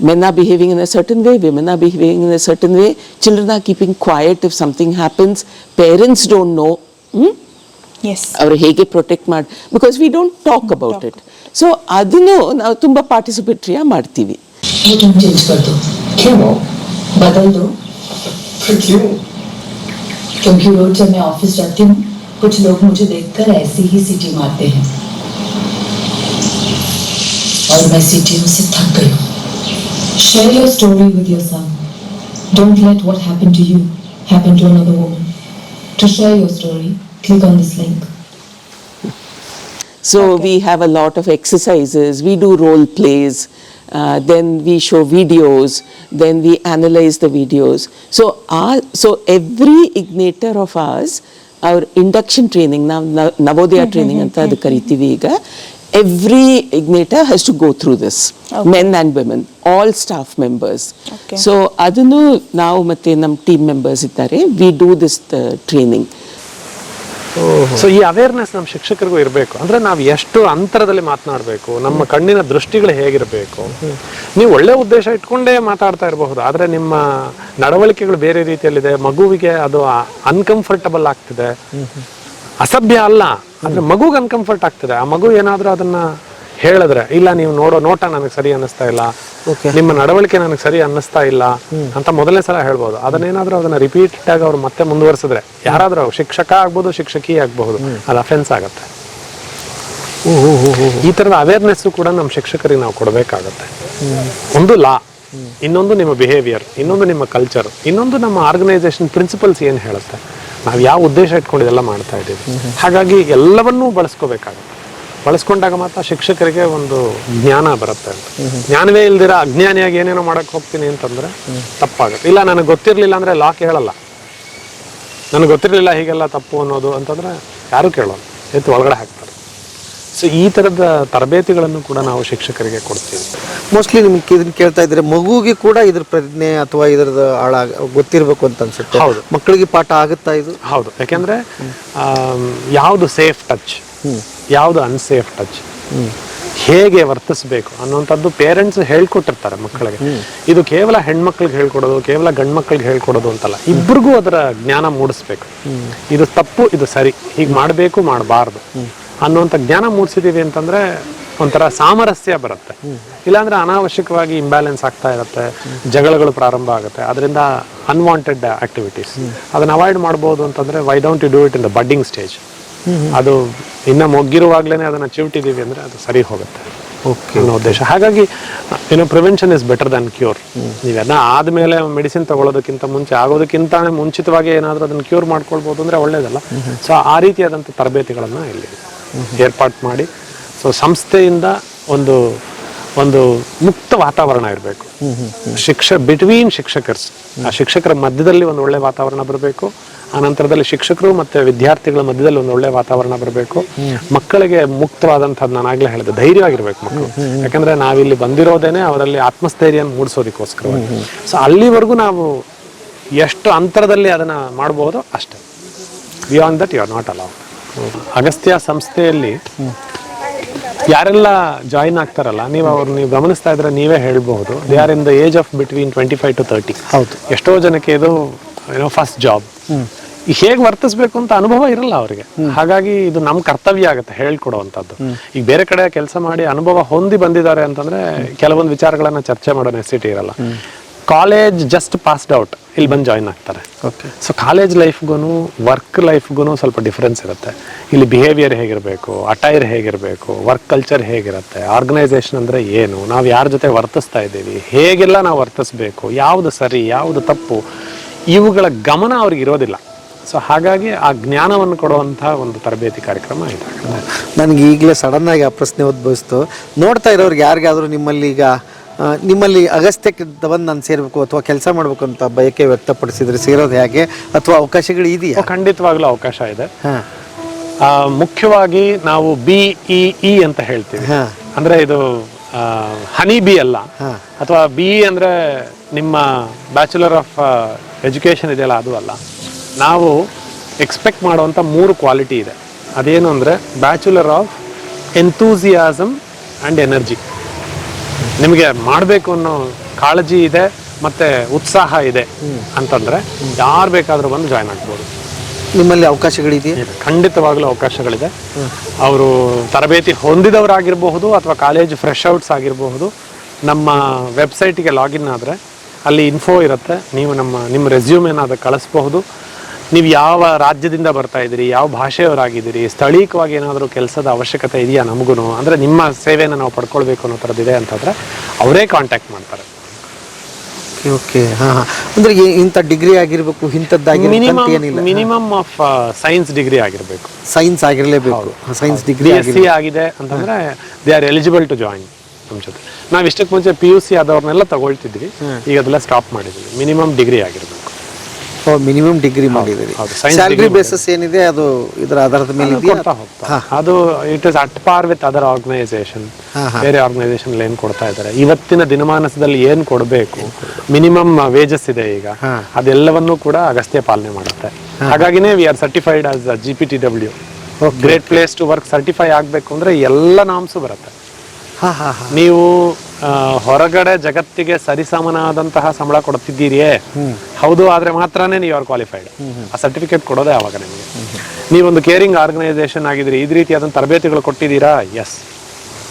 men are behaving in a certain way women are behaving in a certain way children are keeping quiet if something happens parents don't know yes ಅವರು ಹೇಗೆ ಪ್ರೊಟೆಕ್ಟ್ ಮಾಡಿ because we don't talk about it so ಅದನ್ನು ನಾವು ತುಂಬ ಪಾರ್ಟಿಸಿಪೇಟ್ರಿಯ ಮಾಡ್ತೀವಿ. ಹೇಗೆ ಬದಲು change क्यों? क्योंकि रोज जब मैं ऑफ़िस जाती हूँ कुछ लोग मुझे देखकर ऐसी ही सीटी मारते हैं। और मैं सीटियों से थक गई हूँ। Share your story with your son don't let what happen to you happen to another woman to share your story click on this link. So okay. we have a lot of exercises, we do role plays, uh, then we show videos, then we analyze the videos. So our, so every ignator of ours, our induction training, now Navodaya training anta adu ಕರಿತೀವಿ ಈಗ every ignator has to go through this, okay. men and women, all staff members. Okay. So ಅದನ್ನು ನಾವು ಮತ್ತೆ ನಮ್ಮ team members ಇದ್ದಾರೆ, we do this uh, training. So ಈ awareness ನಮ್ಮ ಶಿಕ್ಷಕರಿಗೂ ಇರಬೇಕು. ಅಂದ್ರೆ ನಾವು ಎಷ್ಟು ಅಂತರದಲ್ಲಿ ಮಾತನಾಡಬೇಕು ನಮ್ಮ ಕಣ್ಣಿನ ದೃಷ್ಟಿಗಳು ಹೇಗಿರಬೇಕು. ನೀವು ಒಳ್ಳೆ ಉದ್ದೇಶ ಇಟ್ಕೊಂಡೇ ಮಾತಾಡ್ತಾ ಇರಬಹುದು ಆದ್ರೆ ನಿಮ್ಮ ನಡವಳಿಕೆಗಳು ಬೇರೆ ರೀತಿಯಲ್ಲಿದೆ ಮಗುವಿಗೆ ಅದು ಅನ್ಕಂಫರ್ಟಬಲ್ ಆಗ್ತಿದೆ. ಅಸಭ್ಯ ಅಲ್ಲ ಅಂದ್ರೆ ಮಗುಗೆ ಅನ್ಕಂಫರ್ಟ್ ಆಗ್ತಿದೆ. ಆ ಮಗು ಏನಾದರೂ ಅದನ್ನ ಹೇಳಿದ್ರೆ ಇಲ್ಲ ನೀವು ನೋಡೋ ನೋಟ ನನಗೆ ಸರಿ ಅನ್ನಿಸ್ತಾ ಇಲ್ಲ. ನಿಮ್ಮ ನಡವಳಿಕೆ ನನಗೆ ಸರಿ ಅನ್ನಿಸ್ತಾ ಇಲ್ಲ. ಅಂತ ಮೊದಲನೇ ಸಲ ಹೇಳ್ಬೋದು. ಅದನ್ನೇನಾದ್ರೂ ಅದನ್ನ ರಿಪೀಟ್ ಆಗಿ ಅವ್ರು ಮತ್ತೆ ಮುಂದುವರಿಸಿದ್ರೆ ಯಾರಾದ್ರೂ ಶಿಕ್ಷಕ ಆಗ್ಬೋದು ಶಿಕ್ಷಕಿ ಆಗ್ಬಹುದು ಅದು ಅಫೆನ್ಸ್ ಆಗುತ್ತೆ. ಈ ತರದ ಅವೇರ್ನೆಸ್ ಕೂಡ ನಮ್ಮ ಶಿಕ್ಷಕರಿಗೆ ನಾವು ಕೊಡಬೇಕಾಗತ್ತೆ. ಒಂದು ಲಾ ಇನ್ನೊಂದು ನಿಮ್ಮ ಬಿಹೇವಿಯರ್ ಇನ್ನೊಂದು ನಿಮ್ಮ ಕಲ್ಚರ್ ಇನ್ನೊಂದು ನಮ್ಮ ಆರ್ಗನೈಸೇಷನ್ ಪ್ರಿನ್ಸಿಪಲ್ಸ್ ಏನು ಹೇಳುತ್ತೆ? ನಾವು ಯಾವ ಉದ್ದೇಶ ಇಟ್ಕೊಂಡು ಇದೆಲ್ಲ ಮಾಡ್ತಾ ಇದ್ದೀವಿ ಹಾಗಾಗಿ ಎಲ್ಲವನ್ನೂ ಬಳಸ್ಕೋಬೇಕಾಗುತ್ತೆ. ಬಳಸ್ಕೊಂಡಾಗ ಮಾತ್ರ ಶಿಕ್ಷಕರಿಗೆ ಒಂದು ಜ್ಞಾನ ಬರುತ್ತೆ ಅಂತ. ಜ್ಞಾನವೇ ಇಲ್ದಿರ ಅಜ್ಞಾನಿಯಾಗಿ ಏನೇನೋ ಮಾಡಕ್ಕೆ ಹೋಗ್ತೀನಿ ಅಂತಂದ್ರೆ ತಪ್ಪಾಗುತ್ತೆ. ಇಲ್ಲ ನನಗೆ ಗೊತ್ತಿರಲಿಲ್ಲ ಅಂದ್ರೆ ಲಾಕ್ ಹೇಳಲ್ಲ ನನಗೆ ಗೊತ್ತಿರಲಿಲ್ಲ ಹೀಗೆಲ್ಲ ತಪ್ಪು ಅನ್ನೋದು ಅಂತಂದ್ರೆ ಯಾರು ಕೇಳೋಲ್ಲ. ಎತ್ತು ಒಳಗಡೆ ಹಾಕ್ತಾರೆ. ಸೊ ಈ ತರದ ತರಬೇತಿಗಳನ್ನು ಕೂಡ ನಾವು ಶಿಕ್ಷಕರಿಗೆ ಕೊಡ್ತೀವಿ. ಮೋಸ್ಟ್ಲಿ ನಿಮ್ಗೆ ಇದನ್ನ ಕೇಳ್ತಾ ಇದ್ರೆ ಮಗುಗೆ ಕೂಡ ಇದ್ರ ಪ್ರಜ್ಞೆ ಅಥವಾ ಇದ್ರದ್ದು ಆಳ ಗೊತ್ತಿರಬೇಕು ಅಂತ ಅನ್ಸುತ್ತೆ. ಹೌದು. ಮಕ್ಕಳಿಗೆ ಪಾಠ ಆಗುತ್ತಾ ಇದು? ಹೌದು. ಯಾಕೆಂದ್ರೆ ಯಾವುದು ಸೇಫ್ ಟಚ್ ಯಾವುದು ಅನ್ಸೇಫ್ ಟಚ್ ಹೇಗೆ ವರ್ತಿಸಬೇಕು ಅನ್ನುವಂಥದ್ದು ಪೇರೆಂಟ್ಸ್ ಹೇಳ್ಕೊಟ್ಟಿರ್ತಾರೆ ಮಕ್ಕಳಿಗೆ. ಇದು ಕೇವಲ ಹೆಣ್ಮಕ್ಳಿಗೆ ಹೇಳ್ಕೊಡೋದು ಕೇವಲ ಗಂಡು ಮಕ್ಕಳಿಗೆ ಹೇಳ್ಕೊಡೋದು ಅಂತಲ್ಲ ಇಬ್ಬರಿಗೂ ಅದರ ಜ್ಞಾನ ಮೂಡಿಸ್ಬೇಕು. ಇದು ತಪ್ಪು ಇದು ಸರಿ ಹೀಗೆ ಮಾಡಬೇಕು ಮಾಡಬಾರ್ದು ಅನ್ನುವಂಥ ಜ್ಞಾನ ಮೂಡಿಸಿದೀವಿ ಅಂತಂದ್ರೆ ಒಂಥರ ಸಾಮರಸ್ಯ ಬರುತ್ತೆ. ಇಲ್ಲಾಂದ್ರೆ ಅನಾವಶ್ಯಕವಾಗಿ ಇಂಬ್ಯಾಲೆನ್ಸ್ ಆಗ್ತಾ ಇರುತ್ತೆ ಜಗಳಗಳು ಪ್ರಾರಂಭ ಆಗುತ್ತೆ. ಅದರಿಂದ ಅನ್ವಾಂಟೆಡ್ ಆಕ್ಟಿವಿಟೀಸ್ ಅದನ್ನ ಅವಾಯ್ಡ್ ಮಾಡ್ಬೋದು ಅಂತಂದ್ರೆ why don't you do it in the budding stage ಅದು ಇನ್ನ ಮೊಗ್ಗಿರುವಾಗ್ಲೇನೆ ಅದನ್ನ ಚಿವುಟಿದೀವಿ ಅಂದ್ರೆ ಅದು ಸರಿ ಹೋಗುತ್ತೆ ಓಕೆ ಅನ್ನೋ ಉದ್ದೇಶ. ಹಾಗಾಗಿ ಏನೋ prevention is better than cure ನೀವೆಲ್ಲ ಆದ್ಮೇಲೆ ಮೆಡಿಸಿನ್ ತಗೊಳ್ಳೋದಕ್ಕಿಂತ ಮುಂಚೆ ಆಗೋದಕ್ಕಿಂತ ಮುಂಚಿತವಾಗಿ ಏನಾದರೂ ಅದನ್ನ ಕ್ಯೂರ್ ಮಾಡ್ಕೊಳ್ಬೋದು ಅಂದ್ರೆ ಒಳ್ಳೇದಲ್ಲ. ಸೊ ಆ ರೀತಿಯಾದಂಥ ತರಬೇತಿಗಳನ್ನ ಇಲ್ಲಿ ಏರ್ಪಾಟ್ ಮಾಡಿ. ಸೊ ಸಂಸ್ಥೆಯಿಂದ ಒಂದು ಒಂದು ಮುಕ್ತ ವಾತಾವರಣ ಇರಬೇಕು. ಶಿಕ್ಷ ಬಿಟ್ವೀನ್ ಶಿಕ್ಷಕರ್ಸ್. ಆ ಶಿಕ್ಷಕರ ಮಧ್ಯದಲ್ಲಿ ಒಂದು ಒಳ್ಳೆ ವಾತಾವರಣ ಬರಬೇಕು. ಆ ನಂತರದಲ್ಲಿ ಶಿಕ್ಷಕರು ಮತ್ತೆ ವಿದ್ಯಾರ್ಥಿಗಳ ಮಧ್ಯದಲ್ಲಿ ಒಂದು ಒಳ್ಳೆ ವಾತಾವರಣ ಬರಬೇಕು. ಮಕ್ಕಳಿಗೆ ಮುಕ್ತವಾದಂಥದ್ದು ನಾನು ಆಗ್ಲೇ ಹೇಳಿದೆ. ಧೈರ್ಯವಾಗಿರ್ಬೇಕು ಮಕ್ಕಳು. ಯಾಕಂದ್ರೆ ನಾವಿಲ್ಲಿ ಬಂದಿರೋದೇನೆ ಅವರಲ್ಲಿ ಆತ್ಮಸ್ಥೈರ್ಯ ಮೂಡಿಸೋದಕ್ಕೋಸ್ಕರ ಸೊ ಅಲ್ಲಿವರೆಗೂ ನಾವು ಎಷ್ಟು ಅಂತರದಲ್ಲಿ ಅದನ್ನ ಮಾಡಬಹುದು ಅಷ್ಟೇ. Beyond that you are not allowed Agastya ಸಂಸ್ಥೆಯಲ್ಲಿ ಯಾರೆಲ್ಲ ಜಾಯಿನ್ ಆಗ್ತಾರಲ್ಲ ನೀವು ಅವ್ರು ನೀವು ಗಮನಿಸ್ತಾ ಇದ್ರೆ ನೀವೇ ಹೇಳ್ಬಹುದು. They are in the age of between twenty five to thirty ಹೌದು. ಎಷ್ಟೋ ಜನಕ್ಕೆ ಇದು ಏನೋ ಫಸ್ಟ್ ಜಾಬ್ ಹೇಗೆ ವರ್ತಿಸ್ಬೇಕು ಅಂತ ಅನುಭವ ಇರಲ್ಲ ಅವರಿಗೆ. ಹಾಗಾಗಿ ಇದು ನಮ್ಮ ಕರ್ತವ್ಯ ಆಗುತ್ತೆ ಹೇಳ್ಕೊಡುವಂಥದ್ದು. ಈಗ ಬೇರೆ ಕಡೆ ಕೆಲಸ ಮಾಡಿ ಅನುಭವ ಹೊಂದಿ ಬಂದಿದ್ದಾರೆ ಅಂತಂದ್ರೆ ಕೆಲವೊಂದು ವಿಚಾರಗಳನ್ನ ಚರ್ಚೆ ಮಾಡೋ ನೆಸಿಟಿ ಇರಲ್ಲ. ಕಾಲೇಜ್ ಜಸ್ಟ್ ಪಾಸ್ಡ್ ಔಟ್ ಇಲ್ಲಿ ಬಂದು ಜಾಯಿನ್ ಆಗ್ತಾರೆ. ಓಕೆ ಸೊ ಕಾಲೇಜ್ ಲೈಫ್ಗೂ ವರ್ಕ್ ಲೈಫ್ಗೂ ಸ್ವಲ್ಪ ಡಿಫ್ರೆನ್ಸ್ ಇರುತ್ತೆ. ಇಲ್ಲಿ ಬಿಹೇವಿಯರ್ ಹೇಗಿರಬೇಕು ಅಟೈರ್ ಹೇಗಿರಬೇಕು ವರ್ಕ್ ಕಲ್ಚರ್ ಹೇಗಿರುತ್ತೆ ಆರ್ಗನೈಸೇಷನ್ ಅಂದರೆ ಏನು ನಾವು ಯಾರ ಜೊತೆ ವರ್ತಿಸ್ತಾ ಇದ್ದೀವಿ ಹೇಗೆಲ್ಲ ನಾವು ವರ್ತಿಸ್ಬೇಕು ಯಾವುದು ಸರಿ ಯಾವುದು ತಪ್ಪು ಇವುಗಳ ಗಮನ ಅವ್ರಿಗೆ ಇರೋದಿಲ್ಲ. ಸೊ ಹಾಗಾಗಿ ಆ ಜ್ಞಾನವನ್ನು ಕೊಡುವಂಥ ಒಂದು ತರಬೇತಿ ಕಾರ್ಯಕ್ರಮ ಇದೆ ನನಗೆ ಈಗಲೇ ಸಡನ್ ಆಗಿ ಆ ಪ್ರಶ್ನೆ ಉದ್ಭವಿಸ್ತು. ನೋಡ್ತಾ ಇರೋರಿಗೆ ಯಾರಿಗಾದರೂ ನಿಮ್ಮಲ್ಲಿ ಈಗ ನಿಮ್ಮಲ್ಲಿ ಅಗಸ್ತ್ಯಕ್ಕೆ ಬಂದು ನಾನು ಸೇರಬೇಕು ಅಥವಾ ಕೆಲಸ ಮಾಡಬೇಕು ಅಂತ ಬಯಕೆ ವ್ಯಕ್ತಪಡಿಸಿದ್ರೆ ಸೇರೋದು ಹೇಗೆ? ಅಥವಾ ಅವಕಾಶಗಳು ಇದೆಯಾ? ಖಂಡಿತವಾಗ್ಲೂ ಅವಕಾಶ ಇದೆ. ಮುಖ್ಯವಾಗಿ ನಾವು ಬಿ ಇ ಇ ಅಂತ ಹೇಳ್ತೀವಿ. ಅಂದರೆ ಇದು ಹನಿ ಬಿ ಅಲ್ಲ. ಅಥವಾ ಬಿ ಅಂದ್ರೆ ನಿಮ್ಮ ಬ್ಯಾಚುಲರ್ ಆಫ್ ಎಜುಕೇಶನ್ ಇದೆಯಲ್ಲ ಅದು ಅಲ್ಲ. ನಾವು ಎಕ್ಸ್ಪೆಕ್ಟ್ ಮಾಡುವಂಥ ಮೂರು ಕ್ವಾಲಿಟಿ ಇದೆ. ಅದೇನು ಅಂದರೆ bachelor of enthusiasm and energy ನಿಮಗೆ ಮಾಡಬೇಕು ಅನ್ನೋ ಕಾಳಜಿ ಇದೆ ಮತ್ತು ಉತ್ಸಾಹ ಇದೆ ಅಂತಂದರೆ ಯಾರು ಬೇಕಾದರೂ ಬಂದು ಜಾಯ್ನ್ ಆಗ್ಬೋದು. ನಿಮ್ಮಲ್ಲಿ ಅವಕಾಶಗಳಿದೆಯಾ? ಖಂಡಿತವಾಗಲೂ ಅವಕಾಶಗಳಿದೆ. ಅವರು ತರಬೇತಿ ಹೊಂದಿದವರಾಗಿರಬಹುದು ಅಥವಾ ಕಾಲೇಜ್ ಫ್ರೆಶ್ ಔಟ್ಸ್ ಆಗಿರಬಹುದು. ನಮ್ಮ ವೆಬ್ಸೈಟಿಗೆ ಲಾಗಿನ್ ಆದರೆ ಅಲ್ಲಿ ಇನ್ಫೋ ಇರುತ್ತೆ. ನೀವು ನಮ್ಮ ನಿಮ್ಮ ರೆಸ್ಯೂಮ್ ಏನಾದರೂ ಕಳಿಸ್ಬಹುದು. ನೀವು ಯಾವ ರಾಜ್ಯದಿಂದ ಬರ್ತಾ ಇದ್ದೀರಿ ಯಾವ ಭಾಷೆಯವರಾಗಿದ್ದೀರಿ ಸ್ಥಳೀಯವಾಗಿ ಏನಾದರೂ ಕೆಲಸದ ಅವಶ್ಯಕತೆ ಇದೆಯಾ ನಮಗೂ ಅಂದರೆ ನಿಮ್ಮ ಸೇವೆಯನ್ನು ನಾವು ಪಡ್ಕೊಳ್ಬೇಕು ಅನ್ನೋ ಥರದ್ದಿದೆ ಅಂತಂದರೆ ಅವರೇ ಕಾಂಟ್ಯಾಕ್ಟ್ ಮಾಡ್ತಾರೆ. ಓಕೆ ಹಾಂ ಅಂದರೆ ಇಂಥ ಡಿಗ್ರಿ ಆಗಿರಬೇಕು ಇಂಥದ್ದಾಗಿ ಏನಿಲ್ಲ. ಮಿನಿಮಮ್ ಆಫ್ ಸೈನ್ಸ್ ಡಿಗ್ರಿ ಆಗಿರಬೇಕು. ಸೈನ್ಸ್ ಆಗಿರಲೇಬೇಕು. ಸೈನ್ಸ್ ಡಿಗ್ರಿ ಎಸ್ ಸಿ ಆಗಿದೆ ಅಂತಂದ್ರೆ they are eligible to join ನಮ್ಮ ಜೊತೆ. ನಾವು ಇಷ್ಟಕ್ಕೆ ಮುಂಚೆ ಪಿ ಯು ಸಿ ಆದವ್ರನ್ನೆಲ್ಲ ತಗೊಳ್ತಿದ್ವಿ. ಈಗ ಅದೆಲ್ಲ ಸ್ಟಾಪ್ ಮಾಡಿದ್ವಿ. ಮಿನಿಮಮ್ ಡಿಗ್ರಿ ಆಗಿರಬೇಕು. ಮಿನಿಮಮ್ ಡಿಗ್ರಿ ಮಾಡಿದ್ದೀರಿ. ಸ್ಯಾಲ್ರಿ ಬೇಸಸ್ ಏನಿದೆ ಅದು ಇದರ ಆಧಾರದ ಮೇಲೆ ಇದೆಯಾ? ಅದು it is at par with other organisation ಬೇರೆ ಆರ್ಗನೈಸೇಷನ್ ಏನ್ ಕೊಡ್ತಾ ಇದ್ದಾರೆ? ಇವತ್ತಿನ ದಿನಮಾನಸದಲ್ಲಿ ಏನ್ ಕೊಡಬೇಕು? ಮಿನಿಮಮ್ ವೇಜಸ್ ಇದೆ ಈಗ. ಅದೆಲ್ಲವನ್ನೂ ಕೂಡ ಅಗಸ್ತ್ಯ ಪಾಲನೆ ಮಾಡುತ್ತೆ. ಹಾಗಾಗಿನೇ we are certified as G P T W great place to work certify ಆಗಬೇಕು ಅಂದ್ರೆ ಎಲ್ಲ ನಾಮ್ಸು ಬರುತ್ತೆ. ನೀವು ಹೊರಗಡೆ ಜಗತ್ತಿಗೆ ಸರಿಸಮನಾದಂತಹ ಸಂಬಳ ಕೊಡ್ತಿದ್ದೀರಿಯೇ? ಹೌದು, ಆದ್ರೆ ಮಾತ್ರನೇ ನೀವು ಆರ್ ಕ್ವಾಲಿಫೈಡ್ ಆ ಸರ್ಟಿಫಿಕೇಟ್ ಕೊಡೋದೇ ಅವಾಗ ನಿಮಗೆ. ನೀವೊಂದು ಕೇರಿಂಗ್ ಆರ್ಗನೈಸೇಷನ್ ಆಗಿದ್ದೀರಿ, ಈ ರೀತಿಯಾದಂಥ ತರಬೇತಿಗಳು ಕೊಟ್ಟಿದ್ದೀರಾ? ಎಸ್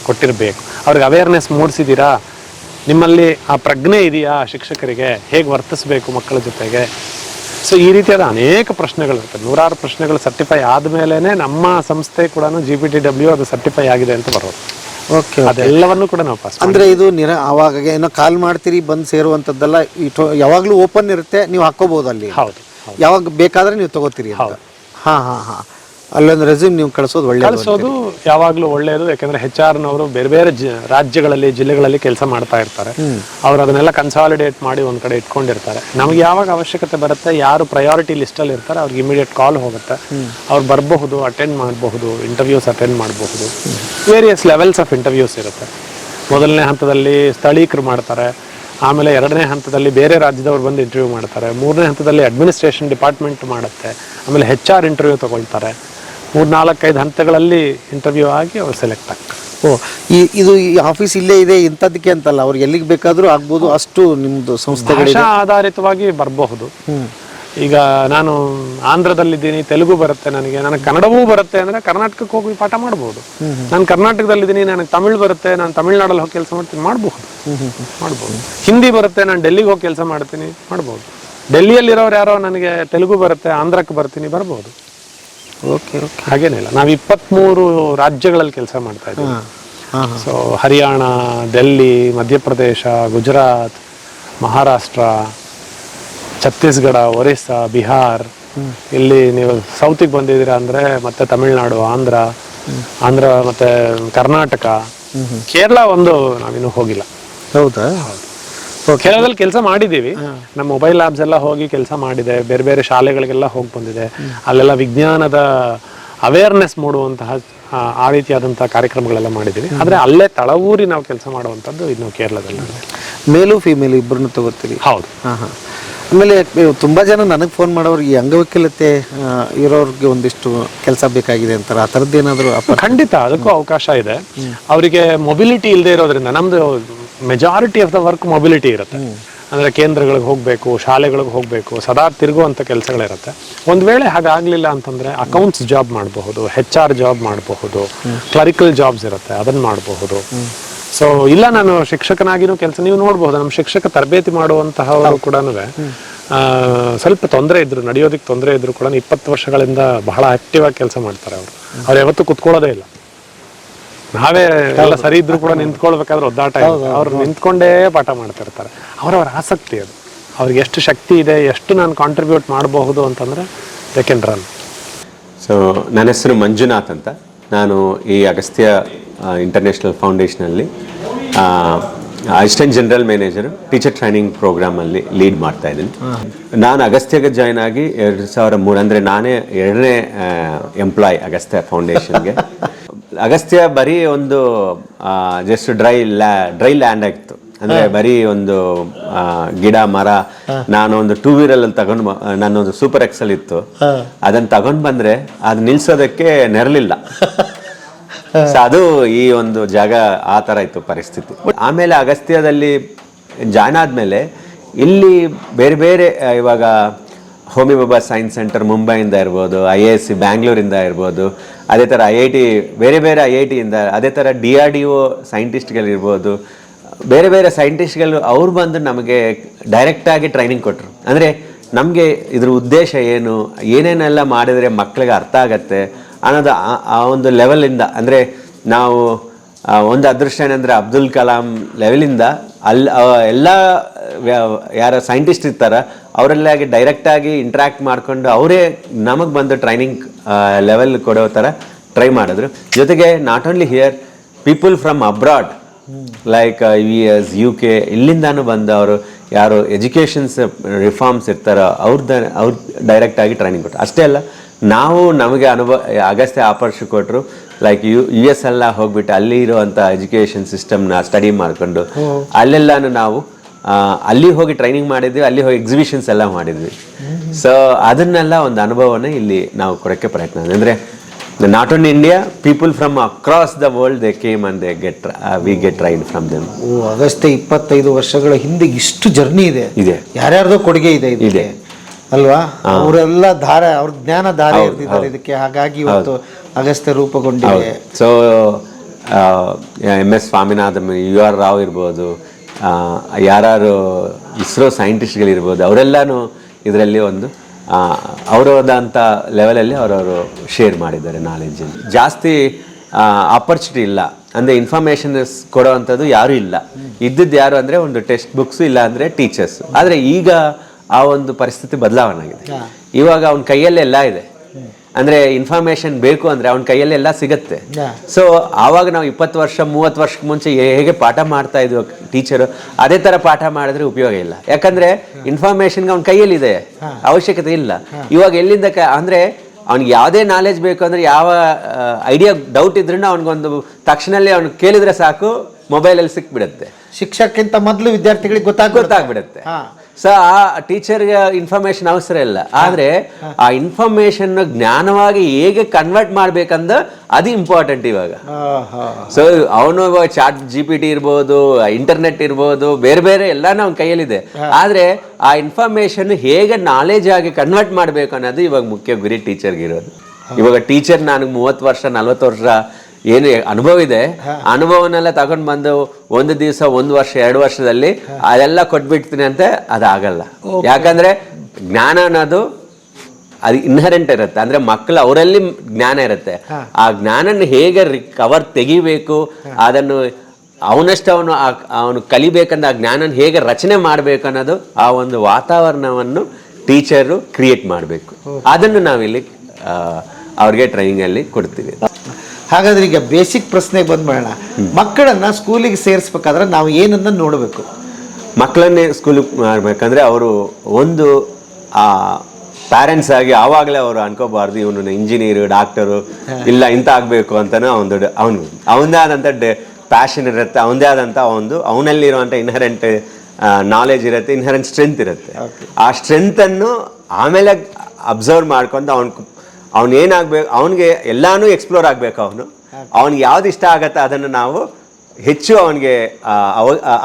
ಕೊಟ್ಟಿರಬೇಕು. ಅವ್ರಿಗೆ ಅವೇರ್ನೆಸ್ ಮೂಡಿಸಿದ್ದೀರಾ? ನಿಮ್ಮಲ್ಲಿ ಆ ಪ್ರಜ್ಞೆ ಇದೆಯಾ ಶಿಕ್ಷಕರಿಗೆ? ಹೇಗೆ ವರ್ತಿಸಬೇಕು ಮಕ್ಕಳ ಜೊತೆಗೆ? ಸೊ ಈ ರೀತಿಯಾದ ಅನೇಕ ಪ್ರಶ್ನೆಗಳು ಇರುತ್ತೆ. ನೂರಾರು ಪ್ರಶ್ನೆಗಳು ಸರ್ಟಿಫೈ ಆದಮೇಲೆ ನಮ್ಮ ಸಂಸ್ಥೆ ಕೂಡ ಜಿ ಪಿ ಟಿ ಡಬ್ಲ್ಯೂ ಅದು ಸರ್ಟಿಫೈ ಆಗಿದೆ ಅಂತ ಬರೋದು. ಓಕೆ ಅದೆಲ್ಲವನ್ನು ಕೂಡ ನಾವು ಪಾಸ್ ಅಂದ್ರೆ ಇದು ನಿರ ಅವಾಗ ಏನೋ ಕಾಲ್ ಮಾಡ್ತೀರಿ ಬಂದು ಸೇರುವಂತದ್ದೆಲ್ಲ ಇಟ್ಟು ಯಾವಾಗಲೂ ಓಪನ್ ಇರುತ್ತೆ ನೀವು ಹಾಕೋಬಹುದು ಅಲ್ಲಿ ಹೌದು ಯಾವಾಗ ಬೇಕಾದ್ರೆ ನೀವು ತಗೋತೀರಿ ಹೌದು. ಹಾ ಹಾ ಹಾ. ಅಲ್ಲೊಂದು ರೆಸ್ಯೂಮ್ ನೀವು ಕಳಿಸೋದು ಒಳ್ಳೆಯದು ಕಳಿಸೋದು ಯಾವಾಗಲೂ ಒಳ್ಳೆಯದು ಯಾಕಂದ್ರೆ ಹೆಚ್ ಆರ್ನವರು ಬೇರೆ ಬೇರೆ ಜ- ರಾಜ್ಯಗಳಲ್ಲಿ ಜಿಲ್ಲೆಗಳಲ್ಲಿ ಕೆಲಸ ಮಾಡ್ತಾ ಇರ್ತಾರೆ. ಅವ್ರು ಅದನ್ನೆಲ್ಲ ಕನ್ಸಾಲಿಡೇಟ್ ಮಾಡಿ ಒಂದ್ ಕಡೆ ಇಟ್ಕೊಂಡಿರ್ತಾರೆ. ನಮ್ಗೆ ಯಾವಾಗ ಅವಶ್ಯಕತೆ ಬರುತ್ತೆ ಯಾರು ಪ್ರಯಾರಿಟಿ ಲಿಸ್ಟಲ್ಲಿ ಇರ್ತಾರೆ ಅವ್ರಿಗೆ ಇಮಿಡಿಯೇಟ್ ಕಾಲ್ ಹೋಗುತ್ತೆ. ಅವ್ರು ಬರಬಹುದು ಅಟೆಂಡ್ ಮಾಡಬಹುದು ಇಂಟರ್ವ್ಯೂಸ್ ಅಟೆಂಡ್ ಮಾಡಬಹುದು. ವೇರಿಯಸ್ ಲೆವೆಲ್ಸ್ ಆಫ್ ಇಂಟರ್ವ್ಯೂಸ್ ಇರುತ್ತೆ. ಮೊದಲನೇ ಹಂತದಲ್ಲಿ ಸ್ಥಳೀಕರು ಮಾಡ್ತಾರೆ. ಆಮೇಲೆ ಎರಡನೇ ಹಂತದಲ್ಲಿ ಬೇರೆ ರಾಜ್ಯದವ್ರು ಬಂದು ಇಂಟರ್ವ್ಯೂ ಮಾಡ್ತಾರೆ. ಮೂರನೇ ಹಂತದಲ್ಲಿ ಅಡ್ಮಿನಿಸ್ಟ್ರೇಷನ್ ಡಿಪಾರ್ಟ್ಮೆಂಟ್ ಮಾಡುತ್ತೆ. ಆಮೇಲೆ ಹೆಚ್ ಆರ್ ಇಂಟರ್ವ್ಯೂ ತಗೊಳ್ತಾರೆ. ಮೂರು ನಾಲ್ಕೈದು ಹಂತಗಳಲ್ಲಿ ಇಂಟರ್ವ್ಯೂ ಆಗಿ ಅವ್ರು ಸೆಲೆಕ್ಟ್ ಆಗ್ತಾರೆ. ಓ ಈ ಇದು ಈ ಆಫೀಸ್ ಇಲ್ಲೇ ಇದೆ ಇಂಥದ್ದಕ್ಕೆ ಅಂತಲ್ಲ ಅವ್ರಿಗೆ ಎಲ್ಲಿಗೆ ಬೇಕಾದರೂ ಆಗ್ಬೋದು ಅಷ್ಟು ನಿಮ್ಮದು ಸಂಸ್ಥೆಗಳು ಭಾಷಾ ಆಧಾರಿತವಾಗಿ ಬರಬಹುದು. ಈಗ ನಾನು ಆಂಧ್ರದಲ್ಲಿದ್ದೀನಿ ತೆಲುಗು ಬರುತ್ತೆ ನನಗೆ ನನಗೆ ಕನ್ನಡವೂ ಬರುತ್ತೆ ಅಂದ್ರೆ ಕರ್ನಾಟಕಕ್ಕೆ ಹೋಗಿ ಪಾಠ ಮಾಡ್ಬೋದು. ನಾನು ಕರ್ನಾಟಕದಲ್ಲಿದ್ದೀನಿ ನನಗೆ ತಮಿಳು ಬರುತ್ತೆ ನಾನು ತಮಿಳ್ನಾಡಲ್ಲಿ ಹೋಗಿ ಕೆಲಸ ಮಾಡ್ತೀನಿ ಮಾಡಬಹುದು ಮಾಡ್ಬೋದು. ಹಿಂದಿ ಬರುತ್ತೆ ನಾನು ಡೆಲ್ಲಿಗೆ ಹೋಗಿ ಕೆಲಸ ಮಾಡ್ತೀನಿ ಮಾಡ್ಬೋದು. ಡೆಲ್ಲಿಯಲ್ಲಿರೋರು ಯಾರೋ ನನಗೆ ತೆಲುಗು ಬರುತ್ತೆ ಆಂಧ್ರಕ್ಕೆ ಬರ್ತೀನಿ ಬರ್ಬೋದು. ಓಕೆ ಓಕೆ ಹಾಗೇನಿಲ್ಲ ನಾವು ಇಪ್ಪತ್ಮೂರು ರಾಜ್ಯಗಳಲ್ಲಿ ಕೆಲಸ ಮಾಡ್ತಾ ಇದ್ದೀವಿ. ಸೊ ಹರಿಯಾಣ ಡೆಲ್ಲಿ ಮಧ್ಯಪ್ರದೇಶ ಗುಜರಾತ್ ಮಹಾರಾಷ್ಟ್ರ ಛತ್ತೀಸ್ಗಢ ಒರಿಸ್ಸಾ ಬಿಹಾರ್. ಇಲ್ಲಿ ನೀವು ಸೌತಿಗೆ ಬಂದಿದ್ದೀರಾ ಅಂದ್ರೆ ಮತ್ತೆ ತಮಿಳ್ನಾಡು ಆಂಧ್ರ ಆಂಧ್ರ ಮತ್ತೆ ಕರ್ನಾಟಕ. ಕೇರಳ ಒಂದು ನಾವಿನ್ನೂ ಹೋಗಿಲ್ಲ. ಹೌದಾ. ಕೇರಳದಲ್ಲಿ ಕೆಲಸ ಮಾಡಿದ್ದೀವಿ. ನಮ್ಮ ಮೊಬೈಲ್ ಲ್ಯಾಬ್ಸ್ ಎಲ್ಲ ಹೋಗಿ ಕೆಲಸ ಮಾಡಿದೆ. ಬೇರೆ ಬೇರೆ ಶಾಲೆಗಳಿಗೆಲ್ಲ ಹೋಗಿ ಬಂದಿದೆ. ಅಲ್ಲೆಲ್ಲ ವಿಜ್ಞಾನದ ಅವೇರ್ನೆಸ್ ಮೂಡುವಂತಹ ಆ, ರೀತಿಯಾದಂತಹ ಕಾರ್ಯಕ್ರಮಗಳೆಲ್ಲ ಮಾಡಿದ್ದೀವಿ. ಆದ್ರೆ ಅಲ್ಲೇ ತಳವೂರಿ ನಾವು ಕೆಲಸ ಮಾಡುವಂತದ್ದು ಇನ್ನು ಕೇರಳದಲ್ಲಿ. ಮೇಲು ಫೀಮೇಲ್ ಇಬ್ಬರನ್ನು ತಗೋತೀವಿ ಹೌದು. ಹಾಂ ಹಾಂ. ಆಮೇಲೆ ತುಂಬಾ ಜನ ನನಗೆ ಫೋನ್ ಮಾಡೋರು ಈ ಅಂಗವಿಕಲತೆ ಇರೋರಿಗೆ ಒಂದಿಷ್ಟು ಕೆಲಸ ಬೇಕಾಗಿದೆ ಅಂತಾರೆ. ಆ ಥರದ್ದು ಏನಾದರೂ ಖಂಡಿತ. ಅದಕ್ಕೂ ಅವಕಾಶ ಇದೆ. ಅವರಿಗೆ ಮೊಬಿಲಿಟಿ ಇಲ್ಲದೆ ಇರೋದ್ರಿಂದ ನಮ್ದು majority of the work mobility ಇರುತ್ತೆ. ಅಂದ್ರೆ ಕೇಂದ್ರಗಳಿಗೆ ಹೋಗಬೇಕು ಶಾಲೆಗಳಿಗೆ ಹೋಗಬೇಕು ಸದಾ ತಿರುಗುವಂಥ ಕೆಲಸಗಳಿರುತ್ತೆ. ಒಂದು ವೇಳೆ ಹಾಗಾಗ್ಲಿಲ್ಲ ಅಂತಂದ್ರೆ ಅಕೌಂಟ್ಸ್ ಜಾಬ್ ಮಾಡಬಹುದು ಹೆಚ್ ಆರ್ ಜಾಬ್ ಮಾಡಬಹುದು ಕ್ಲರಿಕಲ್ ಜಾಬ್ಸ್ ಇರುತ್ತೆ ಅದನ್ನು ಮಾಡಬಹುದು. ಸೊ ಇಲ್ಲ ನಾನು ಶಿಕ್ಷಕನಾಗಿನೂ ಕೆಲಸ ನೀವು ನೋಡಬಹುದು ನಮ್ಮ ಶಿಕ್ಷಕ ತರಬೇತಿ ಮಾಡುವಂತಹವರು ಕೂಡ ಸ್ವಲ್ಪ ತೊಂದರೆ ಇದ್ರು ನಡೆಯೋದಕ್ಕೆ ತೊಂದರೆ ಇದ್ರು ಕೂಡ ಇಪ್ಪತ್ತು ವರ್ಷಗಳಿಂದ ಬಹಳ ಆಕ್ಟಿವ್ ಆಗಿ ಕೆಲಸ ಮಾಡ್ತಾರೆ ಅವರು. ಅವ್ರು ಯಾವತ್ತೂ ಕುತ್ಕೊಳ್ಳೋದೇ ಇಲ್ಲ. ನಾವೇ ಎಲ್ಲ ಸರಿ ಇದ್ರು ಕೂಡ ನಿಂತ್ಕೊಳ್ಬೇಕಾದ್ರೆ ಒದ್ದಾಟ ಅವ್ರು ನಿಂತ್ಕೊಂಡೇ ಪಾಠ ಮಾಡ್ತಿರ್ತಾರೆ. ಅವರವರ ಆಸಕ್ತಿ ಅದು. ಅವ್ರಿಗೆ ಎಷ್ಟು ಶಕ್ತಿ ಇದೆ ಎಷ್ಟು ನಾನು ಕಾಂಟ್ರಿಬ್ಯೂಟ್ ಮಾಡಬಹುದು ಅಂತಂದ್ರೆ ದೇ ಕ್ಯಾನ್ ರನ್ ಸೊ ನನ್ನ ಹೆಸರು ಮಂಜುನಾಥ್ ಅಂತ. ನಾನು ಈ Agastya international ಫೌಂಡೇಶನಲ್ಲಿ assistant general manager teacher training ಪ್ರೋಗ್ರಾಮಲ್ಲಿ lead ಮಾಡ್ತಾ ಇದ್ದೀನಿ. ನಾನು ಅಗಸ್ತ್ಯಗೆ ಜಾಯ್ನ್ ಆಗಿ ಎರಡು ಸಾವಿರ ಮೂರು ಅಂದರೆ ನಾನೇ ಎರಡನೇ ಎಂಪ್ಲಾಯ್ ಅಗಸ್ತ್ಯ ಫೌಂಡೇಶನ್ಗೆ ಅಗಸ್ತ್ಯ ಬರೀ ಒಂದು ಜಸ್ಟ್ ಡ್ರೈ ಲ್ಯಾ ಡ್ರೈ ಲ್ಯಾಂಡ್ ಆಗಿತ್ತು. ಅಂದ್ರೆ ಬರೀ ಒಂದು ಗಿಡ ಮರ ನಾನು ಒಂದು ಟೂ ವೀಲರ್ ಅಲ್ಲಿ ತಗೊಂಡ್ ನನ್ನೊಂದು ಸೂಪರ್ ಎಕ್ಸಲ್ ಇತ್ತು. ಅದನ್ನ ತಗೊಂಡ್ ಬಂದ್ರೆ ಅದು ನಿಲ್ಸೋದಕ್ಕೆ ನೆರಳಿಲ್ಲ ಸೊ ಅದು ಈ ಒಂದು ಜಾಗ ಆ ತರ ಇತ್ತು ಪರಿಸ್ಥಿತಿ. ಆಮೇಲೆ ಅಗಸ್ತ್ಯದಲ್ಲಿ ಜಾಯ್ನ್ ಆದ್ಮೇಲೆ ಇಲ್ಲಿ ಬೇರೆ ಬೇರೆ ಇವಾಗ ಹೋಮಿ ಬಾಬಾ ಸೈನ್ಸ್ ಸೆಂಟರ್ ಮುಂಬೈಯಿಂದ ಇರ್ಬೋದು ಐ ಎ ಎಸ್ ಸಿ ಬ್ಯಾಂಗ್ಳೂರಿಂದ ಇರ್ಬೋದು, ಅದೇ ಥರ ಐ ಐ ಟಿ ಬೇರೆ ಬೇರೆ ಐ ಐ ಟಿಯಿಂದ ಅದೇ ಥರ ಡಿ ಆರ್ ಡಿ ಒ ಸೈಂಟಿಸ್ಟ್ಗಳಿರ್ಬೋದು ಬೇರೆ ಬೇರೆ ಸೈಂಟಿಸ್ಟ್ಗಳು ಅವ್ರು ಬಂದು ನಮಗೆ ಡೈರೆಕ್ಟಾಗಿ ಟ್ರೈನಿಂಗ್ ಕೊಟ್ಟರು ಅಂದರೆ ನಮಗೆ ಇದ್ರ ಉದ್ದೇಶ ಏನು, ಏನೇನೆಲ್ಲ ಮಾಡಿದರೆ ಮಕ್ಕಳಿಗೆ ಅರ್ಥ ಆಗತ್ತೆ ಅನ್ನೋದು ಆ- ಆ ಒಂದು ಲೆವೆಲಿಂದ ಅಂದರೆ ನಾವು ಒಂದು ಅದೃಷ್ಟ ಏನಂದರೆ ಅಬ್ದುಲ್ ಕಲಾಂ ಲೆವೆಲಿಂದ ಅಲ್ಲಿ ಎಲ್ಲ ಯಾರು ಸೈಂಟಿಸ್ಟ್ ಇರ್ತಾರ ಅವರೆಲ್ಲಾಗಿ ಡೈರೆಕ್ಟಾಗಿ ಇಂಟ್ರ್ಯಾಕ್ಟ್ ಮಾಡ್ಕೊಂಡು ಅವರೇ ನಮಗೆ ಬಂದು ಟ್ರೈನಿಂಗ್ ಲೆವೆಲ್ ಕೊಡೋ ಥರ ಟ್ರೈ ಮಾಡಿದ್ರು. ಜೊತೆಗೆ not only here people from abroad like U S U K ಇಲ್ಲಿಂದಾನು ಬಂದವರು, ಯಾರು ಎಜುಕೇಷನ್ಸ್ ರಿಫಾರ್ಮ್ಸ್ ಇರ್ತಾರೋ ಅವ್ರದ್ದು ಅವ್ರು ಡೈರೆಕ್ಟಾಗಿ ಟ್ರೈನಿಂಗ್ ಕೊಟ್ಟರು ಅಷ್ಟೇ ಅಲ್ಲ, ನಾವು ನಮಗೆ ಅನುಭವ ಅಗಸ್ತ್ಯ ಆಪರ್ಚು ಕೊಟ್ಟರು ಲೈಕ್ ಯು ಯು ಎಸ್ ಎಲ್ಲ ಹೋಗ್ಬಿಟ್ಟು ಅಲ್ಲಿ ಇರುವಂಥ ಎಜುಕೇಷನ್ ಸಿಸ್ಟಮ್ನ ಸ್ಟಡಿ ಮಾಡಿಕೊಂಡು ಅಲ್ಲೆಲ್ಲಾನು ನಾವು ಅಲ್ಲಿ ಹೋಗಿ ಟ್ರೈನಿಂಗ್ ಮಾಡಿದ್ವಿ ಅಲ್ಲಿ ಹೋಗಿ ಎಕ್ಸಿಬಿಷನ್ಸ್ ಎಲ್ಲ ಮಾಡಿದ್ವಿ. ಸೊ ಅದನ್ನೆಲ್ಲ ಒಂದು ಅನುಭವನ ಇಲ್ಲಿ ನಾವು ಕೊಡೋಕ್ಕೆ ಪ್ರಯತ್ನ ಅಂದರೆ not own India people from across the world they came and they get we get train from them ಓ ಇಪ್ಪತ್ತೈದು ವರ್ಷಗಳ ಹಿಂದೆ ಇಷ್ಟು ಜರ್ನಿ ಇದೆ. ಇದೆ. ಯಾರ್ಯಾರ್ದೋ ಕೊಡುಗೆ ಇದೆ ಇದೆ. ಅಲ್ವಾ? ಅವರೆಲ್ಲ ಧಾರ ಅವ್ರ ಜ್ಞಾನ ಧಾರೆ ಇರ್ತಿದ್ದಾರೆ ಇದಕ್ಕೆ. ಹಾಗಾಗಿ ಇವತ್ತು ಅಗಸ್ತ್ಯ ರೂಪುಗೊಂಡಿದೆ. So M S. Swaminathan U R Rao ಇರ್ಬೋದು ಯಾರು ಇಸ್ರೋ ಸೈಂಟಿಸ್ಟ್ಗಳಿರ್ಬೋದು ಅವರೆಲ್ಲನೂ ಇದರಲ್ಲಿ ಒಂದು ಅವರದಂಥ ಲೆವೆಲಲ್ಲಿ ಅವರವರು ಶೇರ್ ಮಾಡಿದ್ದಾರೆ ನಾಲೆಡ್ಜ್ ಜಾಸ್ತಿ ಆಪರ್ಚುನಿಟಿ ಇಲ್ಲ. ಅಂದರೆ ಇನ್ಫಾರ್ಮೇಷನ್ ಕೊಡೋ ಅಂಥದ್ದು ಯಾರೂ ಇಲ್ಲ. ಇದ್ದದ್ದು ಯಾರು ಅಂದರೆ ಒಂದು ಟೆಕ್ಸ್ಟ್ ಬುಕ್ಸ್ ಇಲ್ಲ ಅಂದರೆ ಟೀಚರ್ಸ್ ಆದರೆ ಈಗ ಆ ಒಂದು ಪರಿಸ್ಥಿತಿ ಬದಲಾವಣೆ ಆಗಿದೆ. ಇವಾಗ ಅವನ ಕೈಯಲ್ಲೇ ಎಲ್ಲ ಇದೆ. ಅಂದ್ರೆ ಇನ್ಫಾರ್ಮೇಶನ್ ಬೇಕು ಅಂದ್ರೆ ಅವನ ಕೈಯಲ್ಲಿ ಎಲ್ಲ ಸಿಗತ್ತೆ. ಸೊ ಆವಾಗ ನಾವು ಇಪ್ಪತ್ತು ವರ್ಷ ಮೂವತ್ತು ವರ್ಷಕ್ಕೆ ಮುಂಚೆ ಹೇಗೆ ಪಾಠ ಮಾಡ್ತಾ ಇದ್ವು ಟೀಚರು ಅದೇ ತರ ಪಾಠ ಮಾಡಿದ್ರೆ ಉಪಯೋಗ ಇಲ್ಲ. ಯಾಕಂದ್ರೆ ಇನ್ಫಾರ್ಮೇಶನ್ ಅವನ ಕೈಯಲ್ಲಿ ಇದೆ ಅವಶ್ಯಕತೆ ಇಲ್ಲ. ಇವಾಗ ಎಲ್ಲಿಂದ ಕ ಅಂದ್ರೆ ಅವ್ನಿಗೆ ಯಾವುದೇ ನಾಲೆಜ್ ಬೇಕು ಅಂದ್ರೆ ಯಾವ ಐಡಿಯಾ ಡೌಟ್ ಇದ್ರೂ ಅವ್ನಿಗೊಂದು ತಕ್ಷಣಲ್ಲೇ ಅವ್ನು ಕೇಳಿದ್ರೆ ಸಾಕು ಮೊಬೈಲಲ್ಲಿ ಸಿಕ್ಬಿಡುತ್ತೆ. ಶಿಕ್ಷಕಕ್ಕಿಂತ ಮೊದಲು ವಿದ್ಯಾರ್ಥಿಗಳಿಗೆ ಗೊತ್ತಾಗ ಗೊತ್ತಾಗ್ಬಿಡುತ್ತೆ. ಸೊ ಆ ಟೀಚರ್ಗೆ ಇನ್ಫಾರ್ಮೇಶನ್ ಅವಸರ ಇಲ್ಲ. ಆದ್ರೆ ಆ ಇನ್ಫಾರ್ಮೇಶನ್ ಜ್ಞಾನವಾಗಿ ಹೇಗೆ ಕನ್ವರ್ಟ್ ಮಾಡ್ಬೇಕಂದ ಅದು ಇಂಪಾರ್ಟೆಂಟ್ ಇವಾಗ. ಸೊ ಅವನು ಚಾಟ್ ಜಿ ಪಿ ಟಿ ಇರ್ಬೋದು ಇಂಟರ್ನೆಟ್ ಇರ್ಬೋದು ಬೇರೆ ಬೇರೆ ಎಲ್ಲ ನಮ್ಮ ಕೈಯಲ್ಲಿದೆ. ಆದ್ರೆ ಆ ಇನ್ಫಾರ್ಮೇಶನ್ ಹೇಗೆ ನಾಲೆಜ್ ಆಗಿ ಕನ್ವರ್ಟ್ ಮಾಡಬೇಕು ಅನ್ನೋದು ಇವಾಗ ಮುಖ್ಯ ಗುರಿ ಟೀಚರ್ಗೆ ಇರೋದು ಇವಾಗ ಟೀಚರ್ ನನಗೆ ಮೂವತ್ತು ವರ್ಷ ನಲ್ವತ್ತು ವರ್ಷ ಏನು ಅನುಭವ ಇದೆ? ಅನುಭವನೆಲ್ಲ ತಗೊಂಡ್ ಬಂದು ಒಂದು ದಿವಸ ಒಂದು ವರ್ಷ ಎರಡು ವರ್ಷದಲ್ಲಿ ಅದೆಲ್ಲ ಕೊಟ್ಬಿಡ್ತೀನಿ ಅಂತ ಅದಾಗಲ್ಲ. ಯಾಕಂದ್ರೆ ಜ್ಞಾನ ಅನ್ನೋದು ಅದು ಇನ್ಹರೆಂಟ್ ಇರುತ್ತೆ. ಅಂದ್ರೆ ಮಕ್ಕಳು ಅವರಲ್ಲಿ ಜ್ಞಾನ ಇರುತ್ತೆ. ಆ ಜ್ಞಾನನ ಹೇಗೆ ಕವರ್ ತೆಗಿಬೇಕು ಅದನ್ನು ಅವನಷ್ಟು ಅವನು ಅವನು ಕಲಿಬೇಕಂದ್ರೆ ಆ ಜ್ಞಾನನ ಹೇಗೆ ರಚನೆ ಮಾಡ್ಬೇಕು ಅನ್ನೋದು ಆ ಒಂದು ವಾತಾವರಣವನ್ನು ಟೀಚರು ಕ್ರಿಯೇಟ್ ಮಾಡಬೇಕು. ಅದನ್ನು ನಾವಿಲ್ಲಿ ಅವ್ರಿಗೆ ಟ್ರೈನಿಂಗ್ ಅಲ್ಲಿ ಕೊಡ್ತೀವಿ. ಹಾಗಾದ್ರೆ ಈಗ ಬೇಸಿಕ್ ಪ್ರಶ್ನೆಗೆ ಬಂದ್ಬಿಡೋಣ ಮಕ್ಕಳನ್ನ ಸ್ಕೂಲಿಗೆ ಸೇರಿಸ್ಬೇಕಾದ್ರೆ ನಾವು ಏನನ್ನ ನೋಡಬೇಕು? ಮಕ್ಕಳನ್ನೇ ಸ್ಕೂಲಿಗೆ ಮಾಡ್ಬೇಕಂದ್ರೆ ಅವರು ಒಂದು ಆ ಪ್ಯಾರೆಂಟ್ಸ್ ಆಗಿ ಆವಾಗಲೇ ಅವರು ಅನ್ಕೋಬಾರ್ದು ಇವನು ಇಂಜಿನಿಯರ್ ಡಾಕ್ಟರು ಇಲ್ಲ ಇಂಥ ಆಗಬೇಕು ಅಂತಾನೆ ಅವನು ಅವನು ಅವನದೇ ಆದಂಥ ಪ್ಯಾಷನ್ ಇರುತ್ತೆ ಅವನದೇ ಆದಂಥ ಒಂದು ಅವನಲ್ಲಿರುವಂಥ ಇನ್ಹರೆಂಟ್ ನಾಲೆಜ್ ಇರುತ್ತೆ ಇನ್ಹರೆಂಟ್ ಸ್ಟ್ರೆಂತ್ ಇರುತ್ತೆ. ಆ ಸ್ಟ್ರೆಂತನ್ನು ಆಮೇಲೆ ಅಬ್ಸರ್ವ್ ಮಾಡ್ಕೊಂಡು ಅವ್ನು ಅವ್ನು ಏನಾಗಬೇಕು ಅವನಿಗೆ ಎಲ್ಲಾನು ಎಕ್ಸ್ಪ್ಲೋರ್ ಆಗಬೇಕು ಅವನು. ಅವ್ನಿಗೆ ಯಾವ್ದು ಇಷ್ಟ ಆಗತ್ತೆ ಅದನ್ನು ನಾವು ಹೆಚ್ಚು ಅವನಿಗೆ